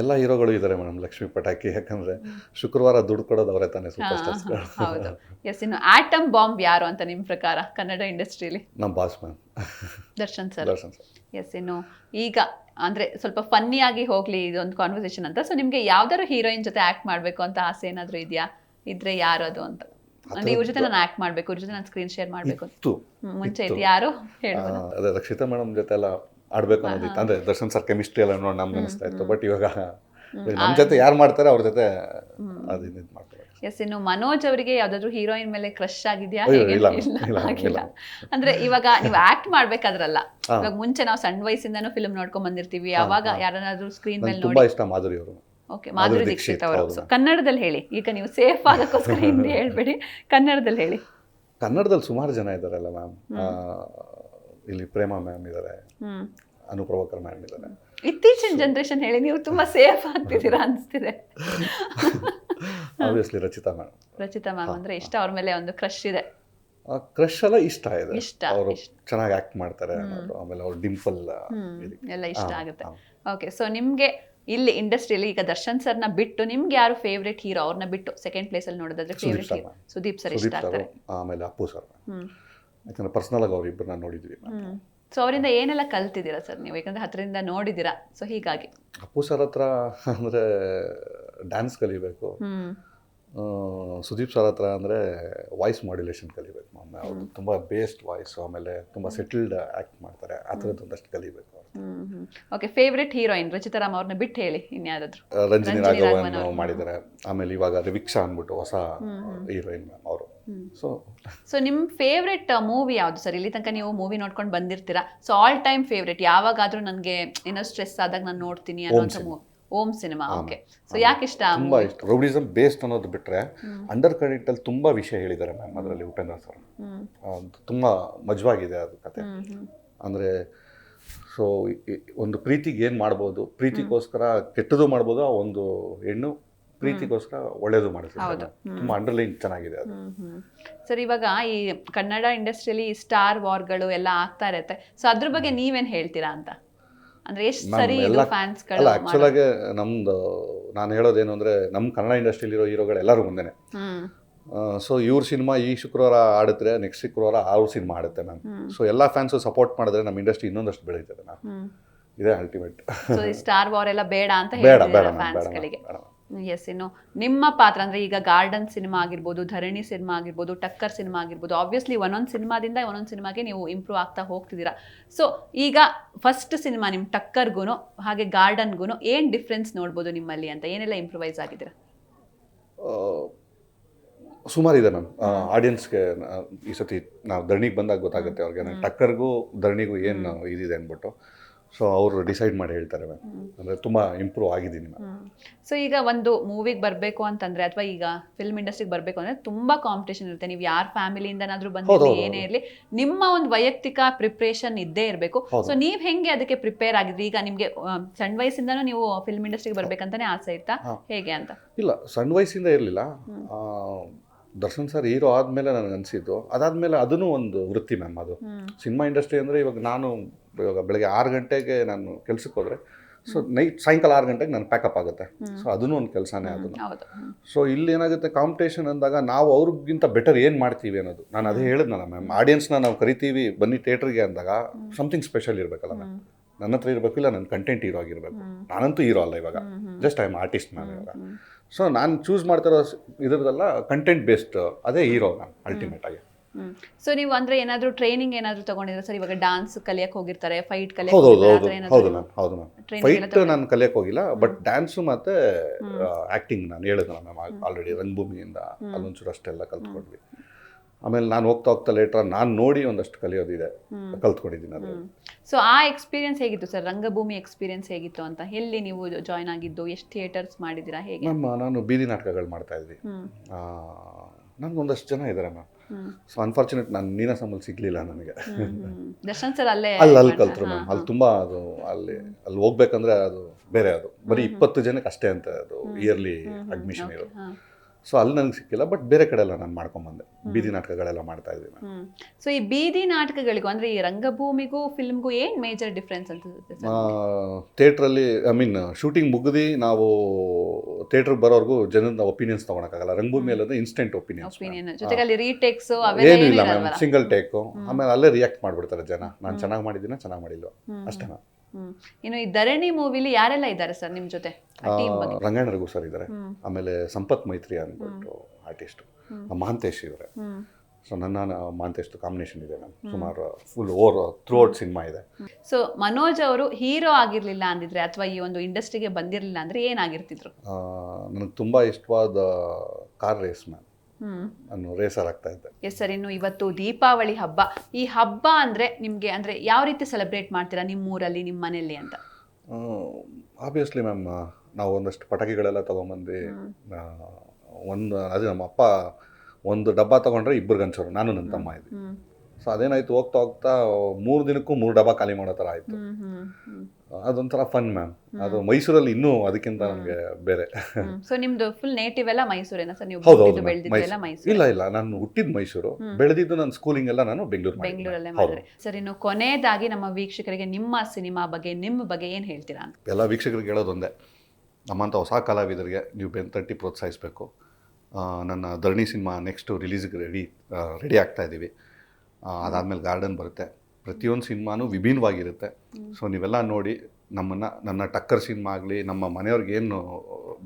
Speaker 2: ಎಲ್ಲ ಹೀರೋಗಳು ಇದ್ದಾರೆ ಮೇಡಮ್ ಲಕ್ಷ್ಮಿ ಪಟಾಕಿ ಯಾಕಂದ್ರೆ ಶುಕ್ರವಾರ ದುಡ್ಡು ಕೊಡೋದು ಅವರೇ ತಾನೇ ಸೂಪರ್ ಸ್ಟಾರ್ಸ್
Speaker 1: ಎಸ್ ಇನ್ನು ಆಟಮ್ ಬಾಂಬ್ ಯಾರು ಅಂತ ನಿಮ್ ಪ್ರಕಾರ ಕನ್ನಡ ಇಂಡಸ್ಟ್ರಿಲಿ?
Speaker 2: ನಮ್ಮ boss ma'am
Speaker 1: Darshan sir.
Speaker 2: Darshan sir.
Speaker 1: Yes ಇನ್ನು ಈಗ ಅಂದ್ರೆ ಸ್ವಲ್ಪ ಫನ್ನಿ ಆಗಿ ಹೋಗ್ಲಿ ಇದೊಂದು ಕಾನ್ವರ್ಸೇಷನ್ ಅಂತ. ಸೊ ನಿಮ್ಗೆ ಯಾವ್ದಾರು ಹೀರೋಯಿನ್ ಜೊತೆ ಆಕ್ಟ್ ಮಾಡ್ಬೇಕು ಅಂತ ಆಸೆ ಏನಾದ್ರು ಇದೆಯಾ? ಇದ್ರೆ ಯಾರು ಅದು ಅಂತ. ಅಂದ್ರೆ ಇವ್ರ ಜೊತೆ ನಾನು ಆಕ್ಟ್ ಮಾಡ್ಬೇಕು ಇವ್ರ ಜೊತೆ ನಾನು ಸ್ಕ್ರೀನ್ ಶೇರ್ ಮಾಡ್ಬೇಕು ಮುಂಚೆ ಇದು ಯಾರು ಹೇಳ್ಬೋದು
Speaker 2: ರಕ್ಷಿತಾ ಮೇಡಮ್ ಜೊತೆ ಎಲ್ಲ ಆಡ್ಬೇಕು ಅನ್ನೋದಿತ್ತು. ಅಂದ್ರೆ ದರ್ಶನ್ ಸರ್ ಕೆಮಿಸ್ಟ್ರಿ ಎಲ್ಲ ನೋಡಿ ನಮ್ಗೆ ಅನಿಸ್ತಾ ಇತ್ತು. ಬಟ್ ಇವಾಗ ನಮ್ಮ ಜೊತೆ ಯಾರು ಮಾಡ್ತಾರೆ ಅವ್ರ ಜೊತೆ ಅದು ಇದು ಮಾಡ್ತಾರೆ
Speaker 1: ಎಸ್ ಇನ್ನು ಮನೋಜ್ ಅವರಿಗೆ ಯಾವ್ದಾದ್ರು ಹೀರೋಯಿನ್ ಮೇಲೆ ಕ್ರಶ್ ಆಗಿದ್ಯಾ?
Speaker 2: ಇಲ್ಲ.
Speaker 1: ಅಂದ್ರೆ ಇವಾಗ ನೀವು ಆಕ್ಟ್ ಮಾಡ್ಬೇಕಾದ್ರಲ್ಲ ಇವಾಗ ಮುಂಚೆ ನಾವು ಸಣ್ಣ ವಯಸ್ಸಿಂದಾನು ಫಿಲ್ಮ್ ನೋಡ್ಕೊಂಡ್ ಬಂದಿರ್ತೀವಿ. ಅವಾಗ ಯಾರನ್ನಾದ್ರೂ ಸ್ಕ್ರೀನ್ ಮೇಲೆ ನೋಡಿ.
Speaker 2: ತುಂಬಾ ಇಷ್ಟ ಮಾಧುರಿ ಅವರು.
Speaker 1: ಓಕೆ ಮಾಧುರಿ ದೀಕ್ಷಿತ್ ಅವರು. ಕನ್ನಡದಲ್ಲಿ ಹೇಳಿ. ಈಗ ನೀವು ಸೇಫ್ ಆಗೋಕ್ಕೋಸ್ಕರ ಹಿಂದಿ ಹೇಳ್ಬೇಡಿ. ಕನ್ನಡದಲ್ಲಿ ಹೇಳಿ.
Speaker 2: ಕನ್ನಡದಲ್ಲಿ ಸುಮಾರು ಜನ ಇದ್ದಾರಲ್ಲ ಮ್ಯಾಮ್. ಇಲ್ಲಿ ಪ್ರೇಮ ಮ್ಯಾಮ್ ಇದ್ದಾರೆ ಅನುಪ್ರಭಾಕರ್ ಮ್ಯಾಮ್ ಇದ್ದಾರೆ
Speaker 1: ಇತ್ತೀಚಿನ ಜನರೇಷನ್ ಹೇಳಿ ನೀವು ತುಂಬಾ ಸೇಫ್ ಆಗ್ತಿದ್ದೀರಾ ಅನ್ಸ್ತಿದೆ.
Speaker 2: Obviously Rachita ma'am
Speaker 1: Rachita ma'am ಅಂದ್ರೆ ಇಷ್ಟ ಅವ್ರ ಮೇಲೆ ಒಂದು ಕ್ರಶ್ ಇದೆ.
Speaker 2: ಕ್ರಶ್ ಎಲ್ಲ ಇಷ್ಟ ಇದೆ.
Speaker 1: ಇಷ್ಟ,
Speaker 2: ಅವರು. ಚೆನ್ನಾಗಿ ಆಕ್ಟ್ ಮಾಡ್ತಾರೆ ಆಮೇಲೆ ಅವ್ರ ಡಿಂಪಲ್
Speaker 1: ಎಲ್ಲ ಇಷ್ಟ ಆಗುತ್ತೆ. ಓಕೆ ಸೊ ನಿಮಗೆ ಇಲ್ಲಿ ಇಂಡಸ್ಟ್ರಿಯಲ್ಲಿ ಈಗ ದರ್ಶನ್ ಸರ್ನ ಬಿಟ್ಟು ನಿಮ್ಗೆ ಯಾರು ಫೇವ್ರೆಟ್ ಹೀರೋ ಅವ್ರನ್ನ ಬಿಟ್ಟು ಸೆಕೆಂಡ್ ಪ್ಲೇಸ್ ಅಲ್ಲಿ ನೋಡೋದಾದ್ರೆ
Speaker 2: Sudeep
Speaker 1: favourite
Speaker 2: sir
Speaker 1: hero Sudeep sir ಇಷ್ಟ ಆಗ್ತಾರೆ.
Speaker 2: ಆಮೇಲೆ ಅಪ್ಪು ಸರ್ ಯಾಕಂದ್ರೆ ಪರ್ಸನಲ್ ಆಗಿ ನಾನು ನೋಡಿದ್ವಿ
Speaker 1: ಸೊ ಅವರಿಂದ ಏನೆಲ್ಲ ಕಲ್ತಿದ್ದೀರಾ ಸರ್ ನೀವು? ಯಾಕಂದ್ರೆ ಹತ್ರದಿಂದ ನೋಡಿದ್ದೀರಾ? ಸೊ ಹೀಗಾಗಿ.
Speaker 2: ಅಪ್ಪು ಸರ್ ಹತ್ರ ಅಂದರೆ ಡ್ಯಾನ್ಸ್ ಕಲಿಬೇಕು. ಸುದೀಪ್ ಸರ್ ಹತ್ರ ಅಂದರೆ ವಾಯ್ಸ್ ಮಾಡ್ಯುಲೇಷನ್ ಕಲಿಬೇಕು ಮ್ಯಾಮ್ ಅವರು ತುಂಬ ಬೇಸ್ಡ್ ವಾಯ್ಸ್ ಆಮೇಲೆ ತುಂಬ ಸೆಟಲ್ಡ್ ಆ್ಯಕ್ಟ್ ಮಾಡ್ತಾರೆ. ಆ ಥರದ್ದು ಒಂದಷ್ಟು ಕಲಿಬೇಕು
Speaker 1: ಓಕೆ ಫೇವ್ರೆಟ್ ಹೀರೋಯಿನ್ ರಚಿತಾರಾಮ್ ಅವ್ರನ್ನ ಬಿಟ್ಟು ಹೇಳಿ ಇನ್ಯಾರಾದರೂ
Speaker 2: ರಂಜಿನಿ ರಾಘವನ್ ಮಾಡಿದ್ದಾರೆ. ಆಮೇಲೆ ಇವಾಗ ರಿವಿಕ್ಷಾ ಅಂದ್ಬಿಟ್ಟು ಹೊಸ ಹೀರೋಯಿನ್ ಮ್ಯಾಮ್ ಅವರು. ಸೊ
Speaker 1: ಸೊ ನಿಮ್ಮ ಫೇವ್ರೆಟ್ ಮೂವಿ ಯಾವುದು ಸರ್? ಇಲ್ಲಿ ತನಕ ನೀವು ಮೂವಿ ನೋಡ್ಕೊಂಡು ಬಂದಿರ್ತೀರಾ? ಸೊ ಆಲ್ ಟೈಮ್ ಫೇವ್ರೆಟ್ ಯಾವಾಗಾದ್ರೂ ನನಗೆ ಏನೋ ಸ್ಟ್ರೆಸ್ ಆದಾಗ ನಾನು ನೋಡ್ತೀನಿ ಅನ್ನೋಂಥ
Speaker 2: ಒಂದು
Speaker 1: movie Om cinema okay so ಯಾಕೆ ಇಷ್ಟ
Speaker 2: ತುಂಬ? ಇಷ್ಟ. ರೌಡಿಸಮ್ ಬೇಸ್ಡ್ ಅನ್ನೋದು ಬಿಟ್ಟರೆ. ಅಂಡರ್ ಅಲ್ಲಿ ತುಂಬ ವಿಷಯ ಹೇಳಿದ್ದಾರೆ ಮ್ಯಾಮ್ ಅದರಲ್ಲಿ ಉಪೇಂದ್ರ ಸರ್ ತುಂಬ ಮಜವಾಗಿದೆ ಅದು ಕತೆ. ಅಂದರೆ ಸೊ ಒಂದು ಪ್ರೀತಿಗೆ ಏನು ಮಾಡ್ಬೋದು? ಪ್ರೀತಿಗೋಸ್ಕರ ಕೆಟ್ಟದು ಮಾಡ್ಬೋದು ಆ ಒಂದು ಹೆಣ್ಣು ಪ್ರೀತಿಗೋಸ್ಕರ ಒಳ್ಳೇದು
Speaker 1: ಹೌದು.
Speaker 2: ತುಂಬಾ. ಅಂಡರ್ಲೈನ್ ಚೆನ್ನಾಗಿದೆ ಅದು.
Speaker 1: ಸರ್ ಇವಾಗ ಈ ಕನ್ನಡ ಇಂಡಸ್ಟ್ರಿಯಲ್ಲಿ ಸ್ಟಾರ್ ವಾರ್ಗಳು ಎಲ್ಲ ಆಗ್ತಾ ಇರುತ್ತೆ. ಸೊ ಅದ್ರ ಬಗ್ಗೆ ನೀವೇನ್ ಹೇಳ್ತೀರಾ ಅಂತ? ಅಂದ್ರೆ ಎಷ್ಟು ಸರಿ ಇದು ಫ್ಯಾನ್ಸ್ಗಳು
Speaker 2: ನಮ್ದು ನಾನು ಹೇಳೋದೇನು ಅಂದ್ರೆ ನಮ್ಮ ಕನ್ನಡ ಇಂಡಸ್ಟ್ರಿಲಿರೋ ಹೀರೋಗಳು ಎಲ್ಲರೂ ಮುಂದೆನೆ. ಸೊ ಇವ್ರ ಸಿನಿಮಾ ಈ ಶುಕ್ರವಾರ ಆಡಿದ್ರೆ ನೆಕ್ಸ್ಟ್ ಶುಕ್ರವಾರ ಅವ್ರ ಸಿನಿಮಾ ಆಡುತ್ತೆ
Speaker 1: ನಾನು.
Speaker 2: ಸೊ ಎಲ್ಲ ಫ್ಯಾನ್ಸ್ ಸಪೋರ್ಟ್ ಮಾಡಿದ್ರೆ ನಮ್ಮ ಇಂಡಸ್ಟ್ರಿ ಇನ್ನೊಂದಷ್ಟು ಬೆಳೀತದೆ ಮ್ಯಾಮ್
Speaker 1: ಹ್ಮ್.
Speaker 2: ಇದೇ ಅಲ್ಟಿಮೇಟ್
Speaker 1: ಸೊ ಈ ಸ್ಟಾರ್ ವಾರ್ ಎಲ್ಲ ಬೇಡ ಅಂತ
Speaker 2: ಬೇಡ ಬೇಡ.
Speaker 1: ಎಸ್ ಇನ್ನು ನಿಮ್ಮ ಪಾತ್ರ ಅಂದರೆ ಈಗ ಗಾರ್ಡನ್ ಸಿನಿಮಾ ಆಗಿರ್ಬೋದು ಧರಣಿ ಸಿನಿಮಾ ಆಗಿರ್ಬೋದು ಟಕ್ಕರ್ ಸಿನಿಮಾ ಆಗಿರ್ಬೋದು ಆಬ್ವಿಯಸ್ಲಿ ಒಂದೊಂದು ಸಿನಿಮಾದಿಂದ ಒಂದೊಂದು ಸಿನಿಮಾಗೆ ನೀವು ಇಂಪ್ರೂವ್ ಆಗ್ತಾ ಹೋಗ್ತಿದ್ದೀರಾ. ಸೊ ಈಗ ಫಸ್ಟ್ ಸಿನಿಮಾ ನಿಮ್ಮ ಟಕ್ಕರ್ಗೂ ಹಾಗೆ ಗಾರ್ಡನ್ಗೂ ಏನು ಡಿಫ್ರೆನ್ಸ್ ನೋಡ್ಬೋದು ನಿಮ್ಮಲ್ಲಿ ಅಂತ ಏನೆಲ್ಲ ಇಂಪ್ರೂವೈಸ್ ಆಗಿದ್ದೀರಾ?
Speaker 2: ಸುಮಾರಿದೆ ಮ್ಯಾಮ್ ಆಡಿಯನ್ಸ್ಗೆ ಈ ಸತಿ ನಾವು ಧರಣಿಗೆ ಬಂದಾಗ ಗೊತ್ತಾಗುತ್ತೆ ಅವ್ರಿಗೆ. ಟಕ್ಕರ್ಗೂ ಧರಣಿಗೂ ಏನು ಇದಿದೆ ಅಂದ್ಬಿಟ್ಟು. ಸೊ ಅವರು ಡಿಸೈಡ್ ಮಾಡಿ ಹೇಳ್ತಾರೆ ಮ್ಯಾಮ್ ಅಂದರೆ ತುಂಬ ಇಂಪ್ರೂವ್ ಆಗಿದ್ದೀನಿ ಮ್ಯಾಮ್
Speaker 1: ಸೊ ಈಗ ಒಂದು ಮೂವಿಗೆ ಬರಬೇಕು ಅಂತಂದ್ರೆ ಅಥವಾ ಈಗ ಫಿಲ್ಮ್ ಇಂಡಸ್ಟ್ರಿಗೆ ಬರಬೇಕು ಅಂದ್ರೆ ತುಂಬಾ ಕಾಂಪಿಟೇಷನ್ ಇರುತ್ತೆ. ನೀವು ಯಾರ ಫ್ಯಾಮಿಲಿಯಿಂದನಾದ್ರೂ ಬಂದಿರಲಿ ಏನೇ ಇರಲಿ ನಿಮ್ಮ ಒಂದು ವೈಯಕ್ತಿಕ ಪ್ರಿಪ್ರೇಷನ್ ಇದ್ದೇ ಇರಬೇಕು. ಸೊ ನೀವು ಹೆಂಗೆ ಅದಕ್ಕೆ ಪ್ರಿಪೇರ್ ಆಗಿದ್ರಿ? ಈಗ ನಿಮಗೆ ಸಣ್ಣ ವಯಸ್ಸಿಂದನೂ ನೀವು ಫಿಲ್ಮ್ ಇಂಡಸ್ಟ್ರಿಗೆ ಬರ್ಬೇಕಂತಾನೆ ಆಸೆ ಇತ್ತಾ ಹೇಗೆ ಅಂತ?
Speaker 2: ಇಲ್ಲ ಸಣ್ಣ ವಯಸ್ಸಿಂದ ಇರಲಿಲ್ಲ. ದರ್ಶನ್ ಸರ್ ಹೀರೋ ಆದಮೇಲೆ ನನಗೆ ಅನಿಸಿದ್ದು. ಅದಾದಮೇಲೆ ಅದನ್ನೂ ಒಂದು ವೃತ್ತಿ ಮ್ಯಾಮ್ ಅದು. ಸಿನಿಮಾ ಇಂಡಸ್ಟ್ರಿ ಅಂದರೆ ಇವಾಗ ನಾನು ಇವಾಗ ಬೆಳಗ್ಗೆ ಆರು ಗಂಟೆಗೆ ನಾನು ಕೆಲ್ಸಕ್ಕೆ ಹೋದರೆ ಸೊ ನೈಟ್ ಸಾಯಂಕಾಲ ಆರು ಗಂಟೆಗೆ ನಾನು ಪ್ಯಾಕಪ್ ಆಗುತ್ತೆ. ಸೊ ಅದನ್ನು ಒಂದು ಕೆಲಸನೇ ಅದನ್ನು. ಸೊ ಇಲ್ಲಿ ಏನಾಗುತ್ತೆ ಕಾಂಪಿಟೇಷನ್ ಅಂದಾಗ ನಾವು ಅವ್ರಿಗಿಂತ ಬೆಟರ್ ಏನು ಮಾಡ್ತೀವಿ ಅನ್ನೋದು. ನಾನು ಅದೇ ಹೇಳಿದ್ನಲ್ಲ ಮ್ಯಾಮ್ ಆಡಿಯನ್ಸ್ನ ನಾವು ಕರಿತೀವಿ ಬನ್ನಿ ಥಿಯೇಟ್ರಿಗೆ ಅಂದಾಗ ಸಮಥಿಂಗ್ ಸ್ಪೆಷಲ್ ಇರಬೇಕಲ್ಲ ಮ್ಯಾಮ್. ನನ್ನ ಹತ್ರ ಇರಬೇಕಿಲ್ಲ ನನ್ನ ಕಂಟೆಂಟ್ ಹೀರೋ ಆಗಿರಬೇಕು. ನಾನಂತೂ ಹೀರೋ ಅಲ್ಲ ಇವಾಗ. ಜಸ್ಟ್ ಐ ಆಮ್ ಆರ್ಟಿಸ್ಟ್ ನಾನು ಇವಾಗ. ಸೊ ನಾನು ಚೂಸ್ ಮಾಡ್ತಿರೋ ಇದ್ರದ್ದೆಲ್ಲ ಕಂಟೆಂಟ್ ಬೇಸ್ಡ್ ಅದೇ ಹೀರೋ ಮ್ಯಾಮ್ ಅಲ್ಟಿಮೇಟ್ ಆಗಿ.
Speaker 1: ಹ್ಮ್ ಸೊ ನೀವು ಅಂದ್ರೆ ಏನಾದ್ರೂ ಟ್ರೈನಿಂಗ್ ಏನಾದ್ರೂ ತಗೊಂಡಿದ್ರೆ ಸರ್ ಇವಾಗ ಡಾನ್ಸ್ ಕಲಿಯಕ್ಕೆ ಹೋಗಿರ್ತಾರೆ ಫೈಟ್ ಕಲಿಯಕ್ಕೆ
Speaker 2: ಹೌದು ಹೌದು
Speaker 1: ಹೋಗಿರ್ತಾರೆ
Speaker 2: ಹೌದು ಹೌದು ಮ್ಯಾಮ್ ಹೌದು ಮ್ಯಾಮ್ ಫೈಟ್ ನಾನು ಕಲಿಯಕ್ಕೆ ಹೋಗಿಲ್ಲ ಬಟ್ ಡ್ಯಾನ್ಸು ಮತ್ತೆ
Speaker 1: ಆಕ್ಟಿಂಗ್
Speaker 2: ಆ್ಯಕ್ಟಿಂಗ್ ನಾನು ಹೇಳಿದ್ನಲ್ಲ ಮ್ಯಾಮ್ ಆಲ್ರೆಡಿ ರಂಗಭೂಮಿಯಿಂದ ಅಲ್ಲೊಂಚೂರು ಅಷ್ಟೆಲ್ಲ ಕಲ್ತ್ಕೊಂಡ್ವಿ. ಆಮೇಲೆ ನಾನು ಹೋಗ್ತಾ ಹೋಗ್ತಾ ಲೇಟ್ರ ನಾನು ನೋಡಿ ಒಂದಷ್ಟು ಕಲಿಯೋದಿದೆ. ಕಲ್ತ್ಕೊಂಡಿದ್ದೀನಿ ಅದು
Speaker 1: ಸೊ ಆ ಎಕ್ಸ್ಪೀರಿಯನ್ಸ್ ಹೇಗಿತ್ತು ಸರ್ ರಂಗಭೂಮಿ ಎಕ್ಸ್ಪೀರಿಯನ್ಸ್ ಹೇಗಿತ್ತು ಅಂತ? ಎಲ್ಲಿ ನೀವು ಜಾಯ್ನ್ ಆಗಿದ್ದು? ಎಷ್ಟು ಥಿಯೇಟರ್ಸ್ ಮಾಡಿದ್ದೀರಾ? ಹೇಗೆ?
Speaker 2: ಮ್ಯಾಮ್ ನಾನು ಬೀದಿ ನಾಟಕಗಳು ಮಾಡ್ತಾ ಇದ್ವಿ. ನನಗೊಂದಷ್ಟು ಜನ ಇದ್ದಾರೆ ಮ್ಯಾಮ್ ಸೊ ಅನ್ಫಾರ್ಚುನೇಟ್ ನಾನು ನೀನಾಸಮಲ್ಲಿ ಸಿಗ್ಲಿಲ್ಲ ನನಗೆ.
Speaker 1: ದರ್ಶನ್ ಸರ್ ಅಲ್ಲೇ
Speaker 2: ಅಲ್ಲಿ ಅಲ್ಲಿ ಕಲ್ತರು ಮ್ಯಾಮ್ ಅಲ್ಲಿ ತುಂಬ ಅದು ಅಲ್ಲಿ ಅಲ್ಲಿ ಹೋಗ್ಬೇಕಂದ್ರೆ ಅದು ಬೇರೆ ಅದು. ಬರೀ ಇಪ್ಪತ್ತು ಜನಕ್ಕೆ ಅಷ್ಟೇ ಅಂತ ಅದು ಇಯರ್ಲಿ ಅಡ್ಮಿಷನ್ ಇರೋದು. ಸೊ ಅಲ್ಲಿ ನನಗೆ ಸಿಕ್ಕಿಲ್ಲ ಬಟ್ ಬೇರೆ ಕಡೆ ಎಲ್ಲ ನಾನು ಮಾಡ್ಕೊಂಬಂದೆ. ಬೀದಿ ನಾಟಕಗಳೆಲ್ಲ ಮಾಡ್ತಾ
Speaker 1: ಇದ್ದೀನಿ ಸೊ ಈ ಬೀದಿ ನಾಟಕಗಳಿಗೂ ಅಂದ್ರೆ ಈ ರಂಗಭೂಮಿಗೂ ಫಿಲ್ಮ್ಗೂ ಏನ್ ಮೇಜರ್ ಡಿಫ್ರೆನ್ಸ್ ಅಂತ
Speaker 2: ಥಿಯೇಟ್ರಲ್ಲಿ ಐ ಮೀನ್ ಶೂಟಿಂಗ್ ಮುಗಿದು ನಾವು ಥಿಯೇಟ್ರಿಗೆ ಬರೋರ್ಗೂ ಜನದ ಒಪಿನಿಯನ್ಸ್ ತೊಗೊಳಕ್ಕಾಗಲ್ಲ. ರಂಗಭೂಮಿಯಲ್ಲಿ ಅಂದ್ರೆ ಇನ್ಸ್ಟೆಂಟ್ ಒಪಿನಿಯನ್ಸ್
Speaker 1: ಒಪಿನಿಯನ್ ಜೊತೆಗೆ ಅಲ್ಲಿ ರೀಟೇಕ್ಸ್ ಅವೆಲ್ಲ
Speaker 2: ಏನು ಇಲ್ಲ ಮ್ಯಾಮ್
Speaker 1: ಏನಿರಲ್ವಲ್ಲ
Speaker 2: ಸಿಂಗಲ್ ಟೇಕು ಆಮೇಲೆ ಅಲ್ಲೇ ರಿಯಾಕ್ಟ್ ಮಾಡಿಬಿಡ್ತಾರೆ ಜನ. ನಾನು ಚೆನ್ನಾಗಿ ಮಾಡಿದ್ದೀನ ಚೆನ್ನಾಗಿ ಮಾಡಿಲ್ಲ
Speaker 1: ಹ್ಮ್.
Speaker 2: ಅಷ್ಟೇ ಮ್ಯಾಮ್
Speaker 1: ಇನ್ನು ಈ ಧರಣಿ ಮೂವಿಲಿ ಯಾರೆಲ್ಲ ಇದ್ದಾರೆ ಸರ್ ನಿಮ್ ಜೊತೆ?
Speaker 2: ರಘು ಸರ್ ಇದ್ದಾರೆ. ಆಮೇಲೆ ಸಂಪತ್ ಮೈತ್ರಿ ಅಂದ್ಬಿಟ್ಟು ಆರ್ಟಿಸ್ಟ್ ಮಹಾಂತೇಶ್ ಇವರೇ
Speaker 1: ಹ್ಮ್.
Speaker 2: ಸೊ ನನ್ನ ಮಹಾಂತೇಶ್ದು ಕಾಂಬಿನೇಷನ್ ಇದೆ ಮ್ಯಾಮ್ ಸುಮಾರು full over throughout cinema ಇದೆ
Speaker 1: ಸೊ ಮನೋಜ್ ಅವರು ಹೀರೋ ಆಗಿರ್ಲಿಲ್ಲ ಅಂದಿದ್ರೆ ಅಥವಾ ಈ ಒಂದು ಇಂಡಸ್ಟ್ರಿಗೆ ಬಂದಿರಲಿಲ್ಲ ಅಂದ್ರೆ ಏನಾಗಿರ್ತಿದ್ರು
Speaker 2: ನನಗೆ ತುಂಬ ಇಷ್ಟವಾದ ಕಾರ್ ರೇಸ್ ಮ್ಯಾಮ್
Speaker 1: ಹ್ಮ್
Speaker 2: ನಾನು ರೇಸರ್ ಆಗ್ತಾ ಇದ್ದೆ
Speaker 1: ಎಸ್ ಸರ್ ಇನ್ನು ಇವತ್ತು ದೀಪಾವಳಿ ಹಬ್ಬ. ಈ ಹಬ್ಬ ಅಂದ್ರೆ ನಿಮಗೆ ಅಂದ್ರೆ ಯಾವ ರೀತಿ ಸೆಲೆಬ್ರೇಟ್ ಮಾಡ್ತೀರಾ ನಿಮ್ಮ ಊರಲ್ಲಿ ನಿಮ್ಮ ಮನೆಯಲ್ಲಿ ಅಂತ
Speaker 2: ಆಬ್ವಿಯಸ್ಲಿ ಮ್ಯಾಮ್ ನಾವು ಒಂದಷ್ಟು ಪಟಾಕಿಗಳೆಲ್ಲ ತೊಗೊಂಬಂದು ಒಂದು ಅದೇ ನಮ್ಮ ಅಪ್ಪ ಒಂದು ಡಬ್ಬ ತೊಗೊಂಡ್ರೆ ಇಬ್ಬರು ಗಂಚೋರು ನಾನು ನನ್ನ ತಮ್ಮ
Speaker 1: ಹ್ಮ್.
Speaker 2: ಸೊ ಅದೇನಾಯ್ತು ಹೋಗ್ತಾ ಹೋಗ್ತಾ ಮೂರು ದಿನಕ್ಕೂ ಮೂರು ಡಬ್ಬ ಖಾಲಿ ಮಾಡೋ ಥರ ಆಯಿತು. ಅದೊಂಥರ ಫನ್ ಮ್ಯಾಮ್ ಅದು ಮೈಸೂರಲ್ಲಿ ಇನ್ನೂ ಅದಕ್ಕಿಂತ ನಮಗೆ ಬೇರೆ.
Speaker 1: ಸೊ ನಿಮ್ದು ಫುಲ್ ನೇಟಿವ್ ಎಲ್ಲ ಮೈಸೂರೇನಾ? ಸರ್ ನೀವು
Speaker 2: ಹೌದು ಇಲ್ಲ ಇಲ್ಲ. ನಾನು ಹುಟ್ಟಿದ ಮೈಸೂರು. ಬೆಳೆದಿದ್ದು ನನ್ನ ಸ್ಕೂಲಿಂಗ್ ಎಲ್ಲ ನಾನು ಬೆಂಗಳೂರು
Speaker 1: ಬೆಂಗಳೂರಲ್ಲೇ ಮಾಡಿದ್ರೆ. ಸರ್ ಇನ್ನು ಕೊನೆಯದಾಗಿ ನಮ್ಮ ವೀಕ್ಷಕರಿಗೆ ನಿಮ್ಮ ಸಿನಿಮಾ ಬಗ್ಗೆ ನಿಮ್ಮ ಬಗ್ಗೆ ಏನು ಹೇಳ್ತೀರಾ ಅಂತ?
Speaker 2: ಎಲ್ಲ ವೀಕ್ಷಕರಿಗೆ ಹೇಳೋದೊಂದೇ. ನಮ್ಮಂಥ ಹೊಸ ಕಲಾವಿದರಿಗೆ ನೀವು ಬೆನ್ ತಟ್ಟಿ ಪ್ರೋತ್ಸಾಹಿಸಬೇಕು. ನನ್ನ ಧರಣಿ ಸಿನಿಮಾ ನೆಕ್ಸ್ಟು ರಿಲೀಸ್ಗೆ ರೆಡಿ ರೆಡಿ ಆಗ್ತಾ ಇದ್ದೀವಿ. ಅದಾದಮೇಲೆ ಗಾರ್ಡನ್ ಬರುತ್ತೆ. ಪ್ರತಿಯೊಂದು ಸಿನಿಮಾನೂ ವಿಭಿನ್ನವಾಗಿರುತ್ತೆ. ಸೊ ನೀವೆಲ್ಲ ನೋಡಿ ನಮ್ಮನ್ನು ನನ್ನ ಟಕ್ಕರ್ ಸಿನಿಮಾ ಆಗಲಿ ನಮ್ಮ ಮನೆಯವ್ರಿಗೆ ಏನು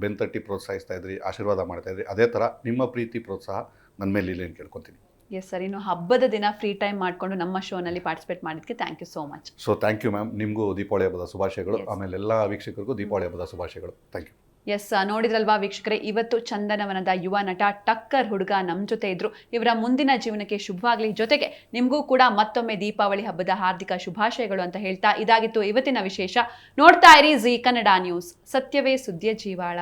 Speaker 2: ಬೆನ್ತಟ್ಟಿ ಪ್ರೋತ್ಸಾಹಿಸ್ತಾ ಇದ್ರಿ ಆಶೀರ್ವಾದ ಮಾಡ್ತಾ ಇದ್ರಿ ಅದೇ ಥರ ನಿಮ್ಮ ಪ್ರೀತಿ ಪ್ರೋತ್ಸಾಹ ನನ್ನ ಮೇಲೆ ಇಲ್ಲ ಅಂತ ಕೇಳ್ಕೊತೀನಿ.
Speaker 1: ಎಸ್ ಸರ್ ಇನ್ನು ಹಬ್ಬದ ದಿನ ಫ್ರೀ ಟೈಮ್ ಮಾಡಿಕೊಂಡು ನಮ್ಮ ಶೋನಲ್ಲಿ ಪಾರ್ಟಿಸಿಪೇಟ್ ಮಾಡಿದ್ದಕ್ಕೆ thank you so much
Speaker 2: so thank you ma'am ನಿಮಗೂ ದೀಪಾವಳಿ ಹಬ್ಬದ ಶುಭಾಶಯಗಳು. ಆಮೇಲೆ ಎಲ್ಲ ವೀಕ್ಷಕರಿಗೂ ದೀಪಾವಳಿ ಹಬ್ಬದ ಶುಭಾಶಯಗಳು. ಥ್ಯಾಂಕ್ ಯು
Speaker 1: ಎಸ್ ನೋಡಿದ್ರಲ್ವಾ ವೀಕ್ಷಕರೇ? ಇವತ್ತು ಚಂದನವನದ ಯುವ ನಟ ಟಕ್ಕರ್ ಹುಡುಗ ನಮ್ಮ ಜೊತೆ ಇದ್ರು. ಇವರ ಮುಂದಿನ ಜೀವನಕ್ಕೆ ಶುಭವಾಗಲಿ ಜೊತೆಗೆ ನಿಮಗೂ ಕೂಡ ಮತ್ತೊಮ್ಮೆ ದೀಪಾವಳಿ ಹಬ್ಬದ ಹಾರ್ದಿಕ ಶುಭಾಶಯಗಳು ಅಂತ ಹೇಳ್ತಾ ಇದಾಗಿತ್ತು ಇವತ್ತಿನ ವಿಶೇಷ. ನೋಡ್ತಾ ಇರಿ ಜಿ ಕನ್ನಡ ನ್ಯೂಸ್. ಸತ್ಯವೇ ಸುದ್ದಿಯ ಜೀವಾಳ.